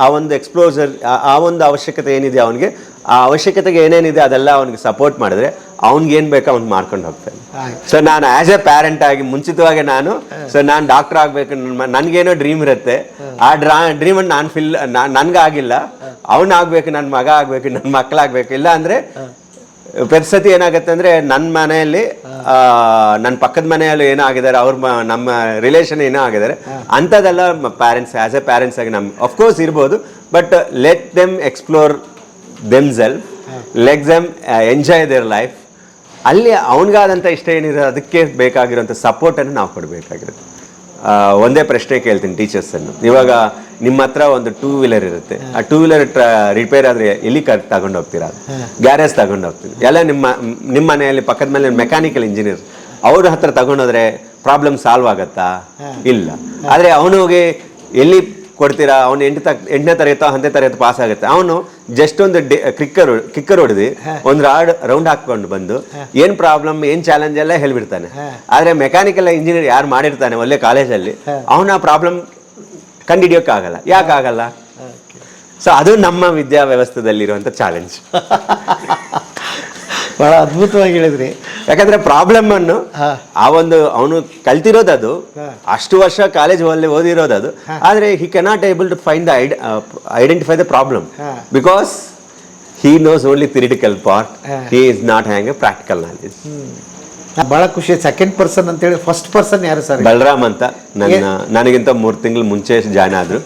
ಆ ಒಂದು ಎಕ್ಸ್ಪ್ಲೋಸರ್ ಆ ಒಂದು ಅವಶ್ಯಕತೆ ಏನಿದೆ ಅವನಿಗೆ ಆ ಅವಶ್ಯಕತೆಗೆ ಏನೇನಿದೆ ಅದೆಲ್ಲ ಅವನಿಗೆ ಸಪೋರ್ಟ್ ಮಾಡಿದ್ರೆ ಅವನಿಗೆ ಏನು ಬೇಕೋ ಅವ್ನು ಮಾಡ್ಕೊಂಡು ಹೋಗ್ತಾನೆ. ಸೊ ನಾನು ಆಸ್ ಎ ಪ್ಯಾರೆಂಟ್ ಆಗಿ ಮುಂಚಿತವಾಗಿ ನಾನು ಸೊ ನಾನು ಡಾಕ್ಟರ್ ಆಗಬೇಕು ನನಗೇನೋ ಡ್ರೀಮ್ ಇರುತ್ತೆ ಆ ಡ್ರಾ ಡ್ರೀಮನ್ನು ನಾನು ಫಿಲ್ ನನಗಾಗಿಲ್ಲ. ಅವ್ನು ಆಗ್ಬೇಕು ನನ್ನ ಮಗ ಆಗ್ಬೇಕು ನನ್ನ ಮಕ್ಕಳಾಗಬೇಕು ಇಲ್ಲ ಅಂದರೆ ಪರಿಸ್ಥಿತಿ ಏನಾಗುತ್ತೆ ಅಂದ್ರೆ ನನ್ನ ಮನೆಯಲ್ಲಿ ನನ್ನ ಪಕ್ಕದ ಮನೆಯಲ್ಲಿ ಏನೋ ಆಗಿದ್ದಾರೆ ಅವ್ರ ನಮ್ಮ ರಿಲೇಷನ್ ಏನೋ ಆಗಿದ್ದಾರೆ. ಅಂಥದ್ದೆಲ್ಲ ಪ್ಯಾರೆಂಟ್ಸ್ ಆಸ್ ಎ ಪ್ಯಾರೆಂಟ್ಸ್ ಆಗಿ ನಮ್ಮ ಅಫ್ಕೋರ್ಸ್ ಇರ್ಬೋದು but let them explore them self let them enjoy their life ಅಲ್ಲಿ ಅವನಿಗಾದಂಥ ಇಷ್ಟ ಏನಿದೆ, ಅದಕ್ಕೆ ಬೇಕಾಗಿರೋಂಥ ಸಪೋರ್ಟನ್ನು ನಾವು ಕೊಡಬೇಕಾಗಿರುತ್ತೆ. ಒಂದೇ ಪ್ರಶ್ನೆ ಕೇಳ್ತೀನಿ ಟೀಚರ್ಸನ್ನು ಇವಾಗ ನಿಮ್ಮ ಹತ್ರ ಒಂದು ಟೂ ವೀಲರ್ ಇರುತ್ತೆ. ಆ ಟೂ ವೀಲರ್ ರಿಪೇರ್ ಆದ್ರೆ ಎಲ್ಲಿ ಕರ್ ತಗೊಂಡು ಹೋಗ್ತೀರಾ? ಗ್ಯಾರೇಜ್ ತಗೊಂಡು ಹೋಗ್ತೀವಿ. ಎಲ್ಲ ನಿಮ್ಮ ನಿಮ್ಮ ಮನೆಯಲ್ಲಿ ಪಕ್ಕದ ಮೇಲೆ ಮೆಕ್ಯಾನಿಕಲ್ ಇಂಜಿನಿಯರ್ ಅವ್ರ ಹತ್ರ ತಗೊಂಡೋದ್ರೆ ಪ್ರಾಬ್ಲಮ್ ಸಾಲ್ವ್ ಆಗತ್ತಾ? ಇಲ್ಲ. ಆದ್ರೆ ಅವನಿಗೆ ಎಲ್ಲಿ ಕೊಡ್ತೀರಾ? ಅವನು ಎಂಟು ತ ಎಂಟನೇ ತರಗತಿ ಹತ್ತನೇ ತರಗತಿ ಪಾಸ್ ಆಗುತ್ತೆ. ಅವನು ಜಸ್ಟ್ ಒಂದು ಕ್ರಿಕ್ಕರ್ ಕಿಕ್ಕರ್ ಹೊಡೆದು ಒಂದು ರಾಡ್ ರೌಂಡ್ ಹಾಕ್ಕೊಂಡು ಬಂದು ಏನ್ ಪ್ರಾಬ್ಲಮ್ ಏನ್ ಚಾಲೆಂಜ್ ಎಲ್ಲ ಹೇಳ್ಬಿಡ್ತಾನೆ. ಆದ್ರೆ ಮೆಕ್ಯಾನಿಕಲ್ ಇಂಜಿನಿಯರ್ ಯಾರು ಮಾಡಿರ್ತಾನೆ ಒಳ್ಳೆ ಕಾಲೇಜಲ್ಲಿ ಅವನ ಪ್ರಾಬ್ಲಮ್ ಕಂಡುಹಿಡಿಯೋಕ್ಕಾಗಲ್ಲ. ಯಾಕಾಗಲ್ಲ? ಸೊ ಅದು ನಮ್ಮ ವಿದ್ಯಾ ವ್ಯವಸ್ಥೆದಲ್ಲಿರುವಂತ ಚಾಲೆಂಜ್ ಬಹಳ ಅದ್ಭುತವಾಗಿ ಹೇಳಿದ್ರಿ. ಯಾಕಂದ್ರೆ ಪ್ರಾಬ್ಲಮ್ ಅನ್ನು ಆ ಒಂದು ಅವನು ಕಲ್ತಿರೋದದು ಅಷ್ಟು ವರ್ಷ ಕಾಲೇಜ್ ಅಲ್ಲಿ ಓದಿರೋದದು ಆದ್ರೆ he cannot able to find the identify the problem because he. Knows only theoretical part he. Is not having a practical knowledge ಬಹಳ ಖುಷಿ ಸೆಕೆಂಡ್ ಪರ್ಸನ್ ಅಂತ ಹೇಳಿ ಫಸ್ಟ್ ಪರ್ಸನ್ ಯಾರು ಸರ್ ಬಲರಾಮ್ ಅಂತ ನನ್ನ ನನಗಿಂತ ಮೂರು ತಿಂಗಳು ಮುಂಚೆ ಜಾಯ್ನ್ ಆದ್ರು.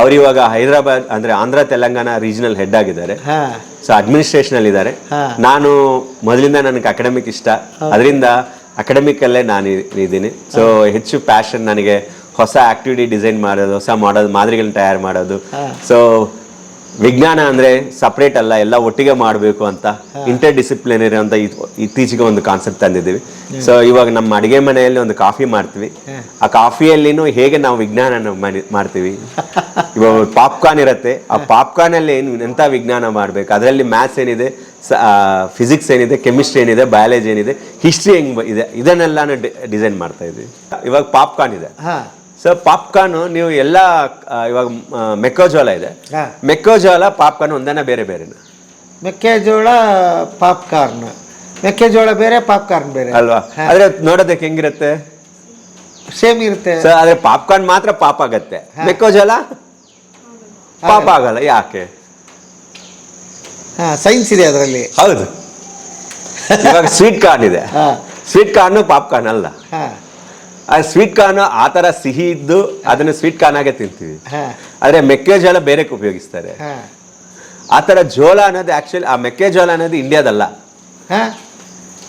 ಅವ್ರು ಇವಾಗ ಹೈದರಾಬಾದ್ ಅಂದ್ರೆ ಆಂಧ್ರ ತೆಲಂಗಾಣ ರೀಜನಲ್ ಹೆಡ್ ಆಗಿದ್ದಾರೆ. ಸೊ ಅಡ್ಮಿನಿಸ್ಟ್ರೇಷನ್ ಅಲ್ಲಿ ಇದ್ದಾರೆ. ನಾನು ಮೊದಲಿಂದ ನನಗೆ ಅಕಾಡೆಮಿಕ್ ಇಷ್ಟ. ಅದರಿಂದ ಅಕಾಡೆಮಿಕ್ ಅಲ್ಲೇ ನಾನು ಇದ್ದೀನಿ. ಸೊ ಹೆಚ್ಚು ಪ್ಯಾಷನ್ ನನಗೆ ಹೊಸ ಆಕ್ಟಿವಿಟಿ ಡಿಸೈನ್ ಮಾಡೋದು ಹೊಸ ಮಾಡೋದು ಮಾದರಿಗಳನ್ನ ತಯಾರು ಮಾಡೋದು. ಸೊ ವಿಜ್ಞಾನ ಅಂದ್ರೆ ಸಪ್ರೇಟ್ ಅಲ್ಲ ಎಲ್ಲ ಒಟ್ಟಿಗೆ ಮಾಡಬೇಕು ಅಂತ ಇಂಟರ್ ಡಿಸಿಪ್ಲಿನರಿ ಅಂತ ಇತ್- ಇತ್ತೀಚೆಗೆ ಒಂದು ಕಾನ್ಸೆಪ್ಟ್ ತಂದಿದ್ದೀವಿ. ಸೊ ಇವಾಗ ನಮ್ಮ ಅಡಿಗೆ ಮನೆಯಲ್ಲಿ ಒಂದು ಕಾಫಿ ಮಾಡ್ತೀವಿ. ಆ ಕಾಫಿಯಲ್ಲಿನೂ ಹೇಗೆ ನಾವು ವಿಜ್ಞಾನ ಮಾಡ್ತೀವಿ? ಇವಾಗ ಪಾಪ್ಕಾರ್ನ್ ಇರುತ್ತೆ. ಆ ಪಾಪ್ಕಾರ್ನ್ ಅಲ್ಲಿ ಏನು ಎಂತ ವಿಜ್ಞಾನ ಮಾಡ್ಬೇಕು? ಅದರಲ್ಲಿ ಮ್ಯಾಥ್ಸ್ ಏನಿದೆ ಫಿಸಿಕ್ಸ್ ಏನಿದೆ ಕೆಮಿಸ್ಟ್ರಿ ಏನಿದೆ ಬಯಾಲಜಿ ಏನಿದೆ ಹಿಸ್ಟ್ರಿ ಹೆಂಗ್ ಇದೆ? ಇದನ್ನೆಲ್ಲ ಡಿಸೈನ್ ಮಾಡ್ತಾ ಇದ್ವಿ ಇವಾಗ ಪಾಪ್ಕಾರ್ನ್ ಇದೆ. ಸೊ ಪಾಪ್ಕಾರ್ನ್ ನೀವು ಎಲ್ಲ ಇವಾಗ ಮೆಕ್ಕೋಜೋಳ ಇದೆ. ಮೆಕ್ಕೋಜೋಳ ಪಾಪ್ಕಾರ್ನ್ ಒಂದನ ಬೇರೆ ಬೇರೆನ? ಮೆಕ್ಕೆಜೋಳ ಪಾಪ್ಕಾರ್ನ್ ಮೆಕ್ಕೆಜೋಳ ಬೇರೆ ಪಾಪ್ಕಾರ್ನ್ ಬೇರೆ. ಅಲ್ವಾ? ಆದ್ರೆ ನೋಡೋದಕ್ಕೆ ಹೆಂಗಿರುತ್ತೆ? ಸೇಮ್ ಇರುತ್ತೆ. ಸರ್ ಆದ್ರೆ ಪಾಪ್ಕಾರ್ನ್ ಮಾತ್ರ ಪಾಪ್ ಆಗತ್ತೆ. ಮೆಕ್ಕೋಜೋಳ? ಪಾಪ್ ಆಗಲ್ಲ ಯಾಕೆ? ಹಾ ಸೈನ್ಸ್ ಇದೆ ಅದರಲ್ಲಿ. ಹೌದು. ಇವಾಗ ಸ್ವೀಟ್ ಕಾರ್ನ್ ಇದೆ. ಸ್ವೀಟ್ ಕಾರ್ನ್ ಪಾಪ್ಕಾರ್ನ್ ಅಲ್ಲ. ಹಾ. ಆ ಸ್ವೀಟ್ ಕಾರ್ನ್ ಆ ತರ ಸಿಹಿ ಇದ್ದು ಅದನ್ನ ಸ್ವೀಟ್ ಕಾರ್ನ್ ಆಗೇ ತಿಂತೀವಿ. ಆದ್ರೆ ಮೆಕ್ಕೆಜೋಳ ಬೇರೆ ಉಪಯೋಗಿಸ್ತಾರೆ. ಆ ತರ ಜೋಳ ಅನ್ನೋದು ಆಕ್ಚುಲಿ ಆ ಮೆಕ್ಕೆಜೋಳ ಅನ್ನೋದು ಇಂಡಿಯಾದಲ್ಲ.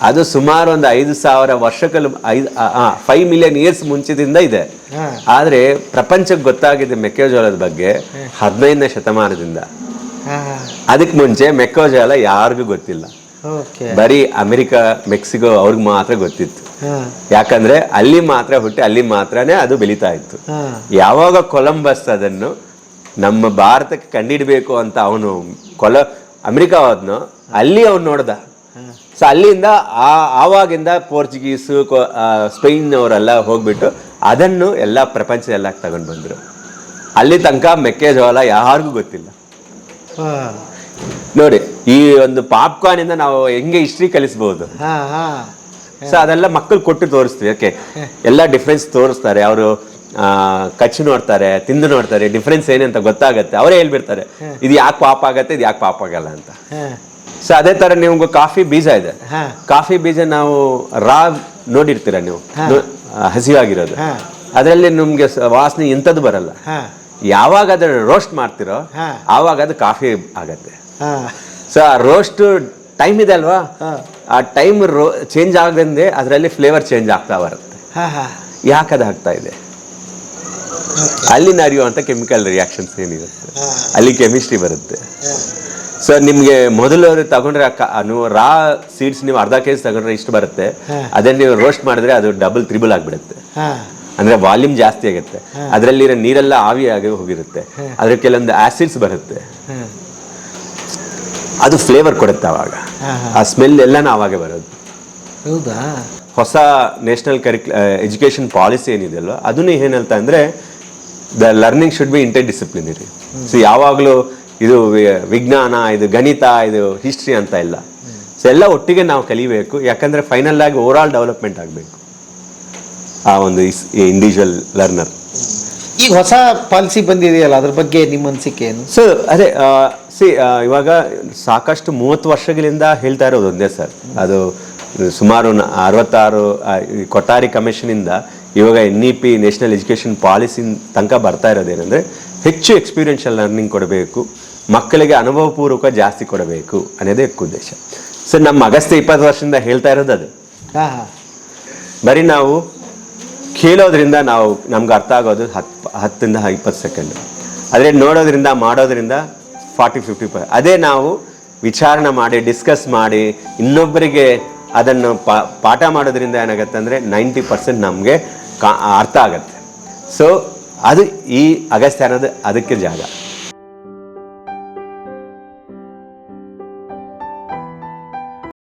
ಅದು ಸುಮಾರು ಒಂದು ಐದು ಸಾವಿರ ವರ್ಷಗಳು ಐದು ಫೈವ್ ಮಿಲಿಯನ್ ಇಯರ್ಸ್ ಮುಂಚಿದಿಂದ ಇದೆ. ಆದ್ರೆ ಪ್ರಪಂಚಕ್ಕೆ ಗೊತ್ತಾಗಿದೆ ಮೆಕ್ಕೆಜೋಳದ ಬಗ್ಗೆ ಹದಿನೈದನೇ ಶತಮಾನದಿಂದ. ಅದಕ್ ಅದಕ್ಕೆ ಮುಂಚೆ ಮೆಕ್ಕೆಜೋಳ ಯಾರಿಗೂ ಗೊತ್ತಿಲ್ಲ. ಬರೀ ಅಮೆರಿಕ ಮೆಕ್ಸಿಕೋ ಅವ್ರಿಗೆ ಮಾತ್ರ ಗೊತ್ತಿತ್ತು. ಯಾಕಂದ್ರೆ ಅಲ್ಲಿ ಮಾತ್ರ ಹುಟ್ಟಿ ಅಲ್ಲಿ ಮಾತ್ರನೇ ಅದು ಬೆಳೀತಾ ಇತ್ತು. ಯಾವಾಗ ಕೊಲಂಬಸ್ ಅದನ್ನು ನಮ್ಮ ಭಾರತಕ್ಕೆ ಕಂಡಿಡಬೇಕು ಅಂತ ಅವನು ಕೊಲ ಅಮೆರಿಕ ಹೋದ್ನು ಅಲ್ಲಿ ಅವನು ನೋಡ್ದ. ಸೊ ಅಲ್ಲಿಂದ ಆ ಆವಾಗಿಂದ ಪೋರ್ಚುಗೀಸು ಸ್ಪೇನ್ ಅವರೆಲ್ಲ ಹೋಗ್ಬಿಟ್ಟು ಅದನ್ನು ಎಲ್ಲ ಪ್ರಪಂಚದೆಲ್ಲ ತಗೊಂಡು ಬಂದರು. ಅಲ್ಲಿ ತನಕ ಮೆಕ್ಕೆಜೋಳ ಯಾರಿಗೂ ಗೊತ್ತಿಲ್ಲ. ನೋಡಿ ಈ ಒಂದು ಪಾಪ್ಕಾರ್ನಿಂದ ನಾವು ಹೆಂಗೆ ಹಿಸ್ಟ್ರಿ ಕಲಿಸ್ಬೋದು? ಸೊ ಅದೆಲ್ಲ ಮಕ್ಕಳು ಕೊಟ್ಟು ತೋರಿಸ್ತೀವಿ ಓಕೆ ಎಲ್ಲ ಡಿಫ್ರೆನ್ಸ್ ತೋರಿಸ್ತಾರೆ. ಅವರು ಕಚ್ಚಿ ನೋಡ್ತಾರೆ ತಿಂದು ನೋಡ್ತಾರೆ. ಡಿಫ್ರೆನ್ಸ್ ಏನಂತ ಗೊತ್ತಾಗುತ್ತೆ. ಅವರೇ ಹೇಳ್ಬಿಡ್ತಾರೆ ಇದು ಯಾಕೆ ಪಾಪ ಆಗತ್ತೆ ಇದು ಯಾಕೆ ಪಾಪ ಆಗಲ್ಲ ಅಂತ. ಸೊ ಅದೇ ತರ ನಿಮ್ಗೆ ಕಾಫಿ ಬೀಜ ಇದೆ. ಕಾಫಿ ಬೀಜ ನಾವು ರಾ ನೋಡಿರ್ತೀರ ನೀವು? ಹಸಿವಾಗಿರೋದು. ಅದರಲ್ಲಿ ನಿಮ್ಗೆ ವಾಸನೆ ಇಂಥದ್ದು ಬರಲ್ಲ. ಯಾವಾಗ ಅದ್ರ ರೋಸ್ಟ್ ಮಾಡ್ತಿರೋ ಆವಾಗ ಅದು ಕಾಫಿ ಆಗತ್ತೆ. ಸೊ ಆ ರೋಸ್ಟ್ ಟೈಮ್ ಇದೆ ಅಲ್ವಾ? ಆ ಟೈಮ್ ರೋ ಚೇಂಜ್ ಆಗದಂದೆ ಅದರಲ್ಲಿ ಫ್ಲೇವರ್ ಚೇಂಜ್ ಆಗ್ತಾ ಬರುತ್ತೆ. ಅದು ಆಗ್ತಾ ಇದೆ? ಅಲ್ಲಿ ಅಂತ ಕೆಮಿಕಲ್ ರಿಯಾಕ್ಷನ್ಸ್ ಏನಿರುತ್ತೆ ಅಲ್ಲಿ ಕೆಮಿಸ್ಟ್ರಿ ಬರುತ್ತೆ. ಸೊ ನಿಮಗೆ ಮೊದಲು ತಗೊಂಡ್ರೆ ಆ ಕ- ನೀವು ರಾ ಸೀಡ್ಸ್ ನೀವು ಅರ್ಧ ಕೆ ಜಿ ತಗೊಂಡ್ರೆ ಇಷ್ಟು ಬರುತ್ತೆ. ಅದನ್ನ ನೀವು ರೋಸ್ಟ್ ಮಾಡಿದ್ರೆ ಅದು ಡಬಲ್ ತ್ರಿಬಲ್ ಆಗಿಬಿಡುತ್ತೆ. ಅಂದರೆ ವಾಲ್ಯೂಮ್ ಜಾಸ್ತಿ ಆಗುತ್ತೆ. ಅದರಲ್ಲಿರೋ ನೀರೆಲ್ಲ ಆವಿಯಾಗಿ ಹೋಗಿರುತ್ತೆ. ಅದ್ರ ಕೆಲವೊಂದು ಆಸಿಡ್ಸ್ ಬರುತ್ತೆ. ಅದು ಫ್ಲೇವರ್ ಕೊಡುತ್ತೆ ಆವಾಗ ಆ ಸ್ಮೆಲ್ ಎಲ್ಲಾನು ಆವಾಗ ಬರೋದು. ಹೌದಾ? ಹೊಸ ನ್ಯಾಷನಲ್ ಕರಿಕ್ಯು ಎಜುಕೇಷನ್ ಪಾಲಿಸಿ ಏನಿದೆ ಅಲ್ವಾ ಅದನ್ನು ಏನು ಹೇಳ್ತಾ ಅಂದರೆ the learning should be interdisciplinary so ಯಾವಾಗಲೂ ಇದು ವಿಜ್ಞಾನ ಇದು ಗಣಿತ ಇದು ಹಿಸ್ಟ್ರಿ ಅಂತ ಇಲ್ಲ. ಸೊ ಎಲ್ಲ ಒಟ್ಟಿಗೆ ನಾವು ಕಲಿಬೇಕು ಯಾಕಂದರೆ ಫೈನಲ್ ಆಗಿ ಓವರ್ ಆಲ್ ಡೆವಲಪ್ಮೆಂಟ್ ಆಗಬೇಕು. ಆ ಒಂದು ಇಂಡಿವಿಜುವಲ್ ಲರ್ನರ್ ಈಗ ಹೊಸ ಪಾಲಿಸಿ ಬಂದಿದೆಯಲ್ಲ ಅದ್ರ ಬಗ್ಗೆ ನಿಮ್ಮ ಅನಿಸಿಕೆ ಏನು? ಸರ್ ಅದೇ ಸಿ ಇವಾಗ ಸಾಕಷ್ಟು ಮೂವತ್ತು ವರ್ಷಗಳಿಂದ ಹೇಳ್ತಾ ಇರೋದು ಒಂದೇ ಸರ್. ಅದು ಸುಮಾರು ಅರವತ್ತಾರು ಕೊಟ್ಟಾರಿ ಕಮಿಷನಿಂದ ಇವಾಗ N E P national education policy ತನಕ ಬರ್ತಾ ಇರೋದೇನೆಂದರೆ ಹೆಚ್ಚು ಎಕ್ಸ್ಪೀರಿಯೆನ್ಷಿಯಲ್ ಲರ್ನಿಂಗ್ ಕೊಡಬೇಕು ಮಕ್ಕಳಿಗೆ ಅನುಭವಪೂರ್ವಕ ಜಾಸ್ತಿ ಕೊಡಬೇಕು ಅನ್ನೋದೇ ಉದ್ದೇಶ. ಸರ್ ನಮ್ಮ ಅಗಸ್ತ್ಯ ಇಪ್ಪತ್ತು ವರ್ಷದಿಂದ ಹೇಳ್ತಾ ಇರೋದು ಅದು. ಬರೀ ನಾವು ಕೇಳೋದ್ರಿಂದ ನಾವು ನಮ್ಗೆ ಅರ್ಥ ಆಗೋದು ಹತ್ತು ಹತ್ತರಿಂದ ಇಪ್ಪತ್ತು ಸೆಕೆಂಡ್. ಆದರೆ ನೋಡೋದ್ರಿಂದ, ಮಾಡೋದ್ರಿಂದ ಫಾರ್ಟಿ, ಫಿಫ್ಟಿ ಪರ್ ಅದೇ ನಾವು ವಿಚಾರಣೆ ಮಾಡಿ, ಡಿಸ್ಕಸ್ ಮಾಡಿ, ಇನ್ನೊಬ್ಬರಿಗೆ ಅದನ್ನು ಪಾಠ ಮಾಡೋದ್ರಿಂದ ಏನಾಗುತ್ತೆ ಅಂದರೆ ನೈಂಟಿ ಪರ್ಸೆಂಟ್ ನಮಗೆ ಕಾ, ಅರ್ಥ ಆಗುತ್ತೆ. ಸೊ ಅದು ಈ ಅಗಸ್ತ್ಯ ಅನ್ನೋದು ಅದಕ್ಕೆ ಜಾಗ.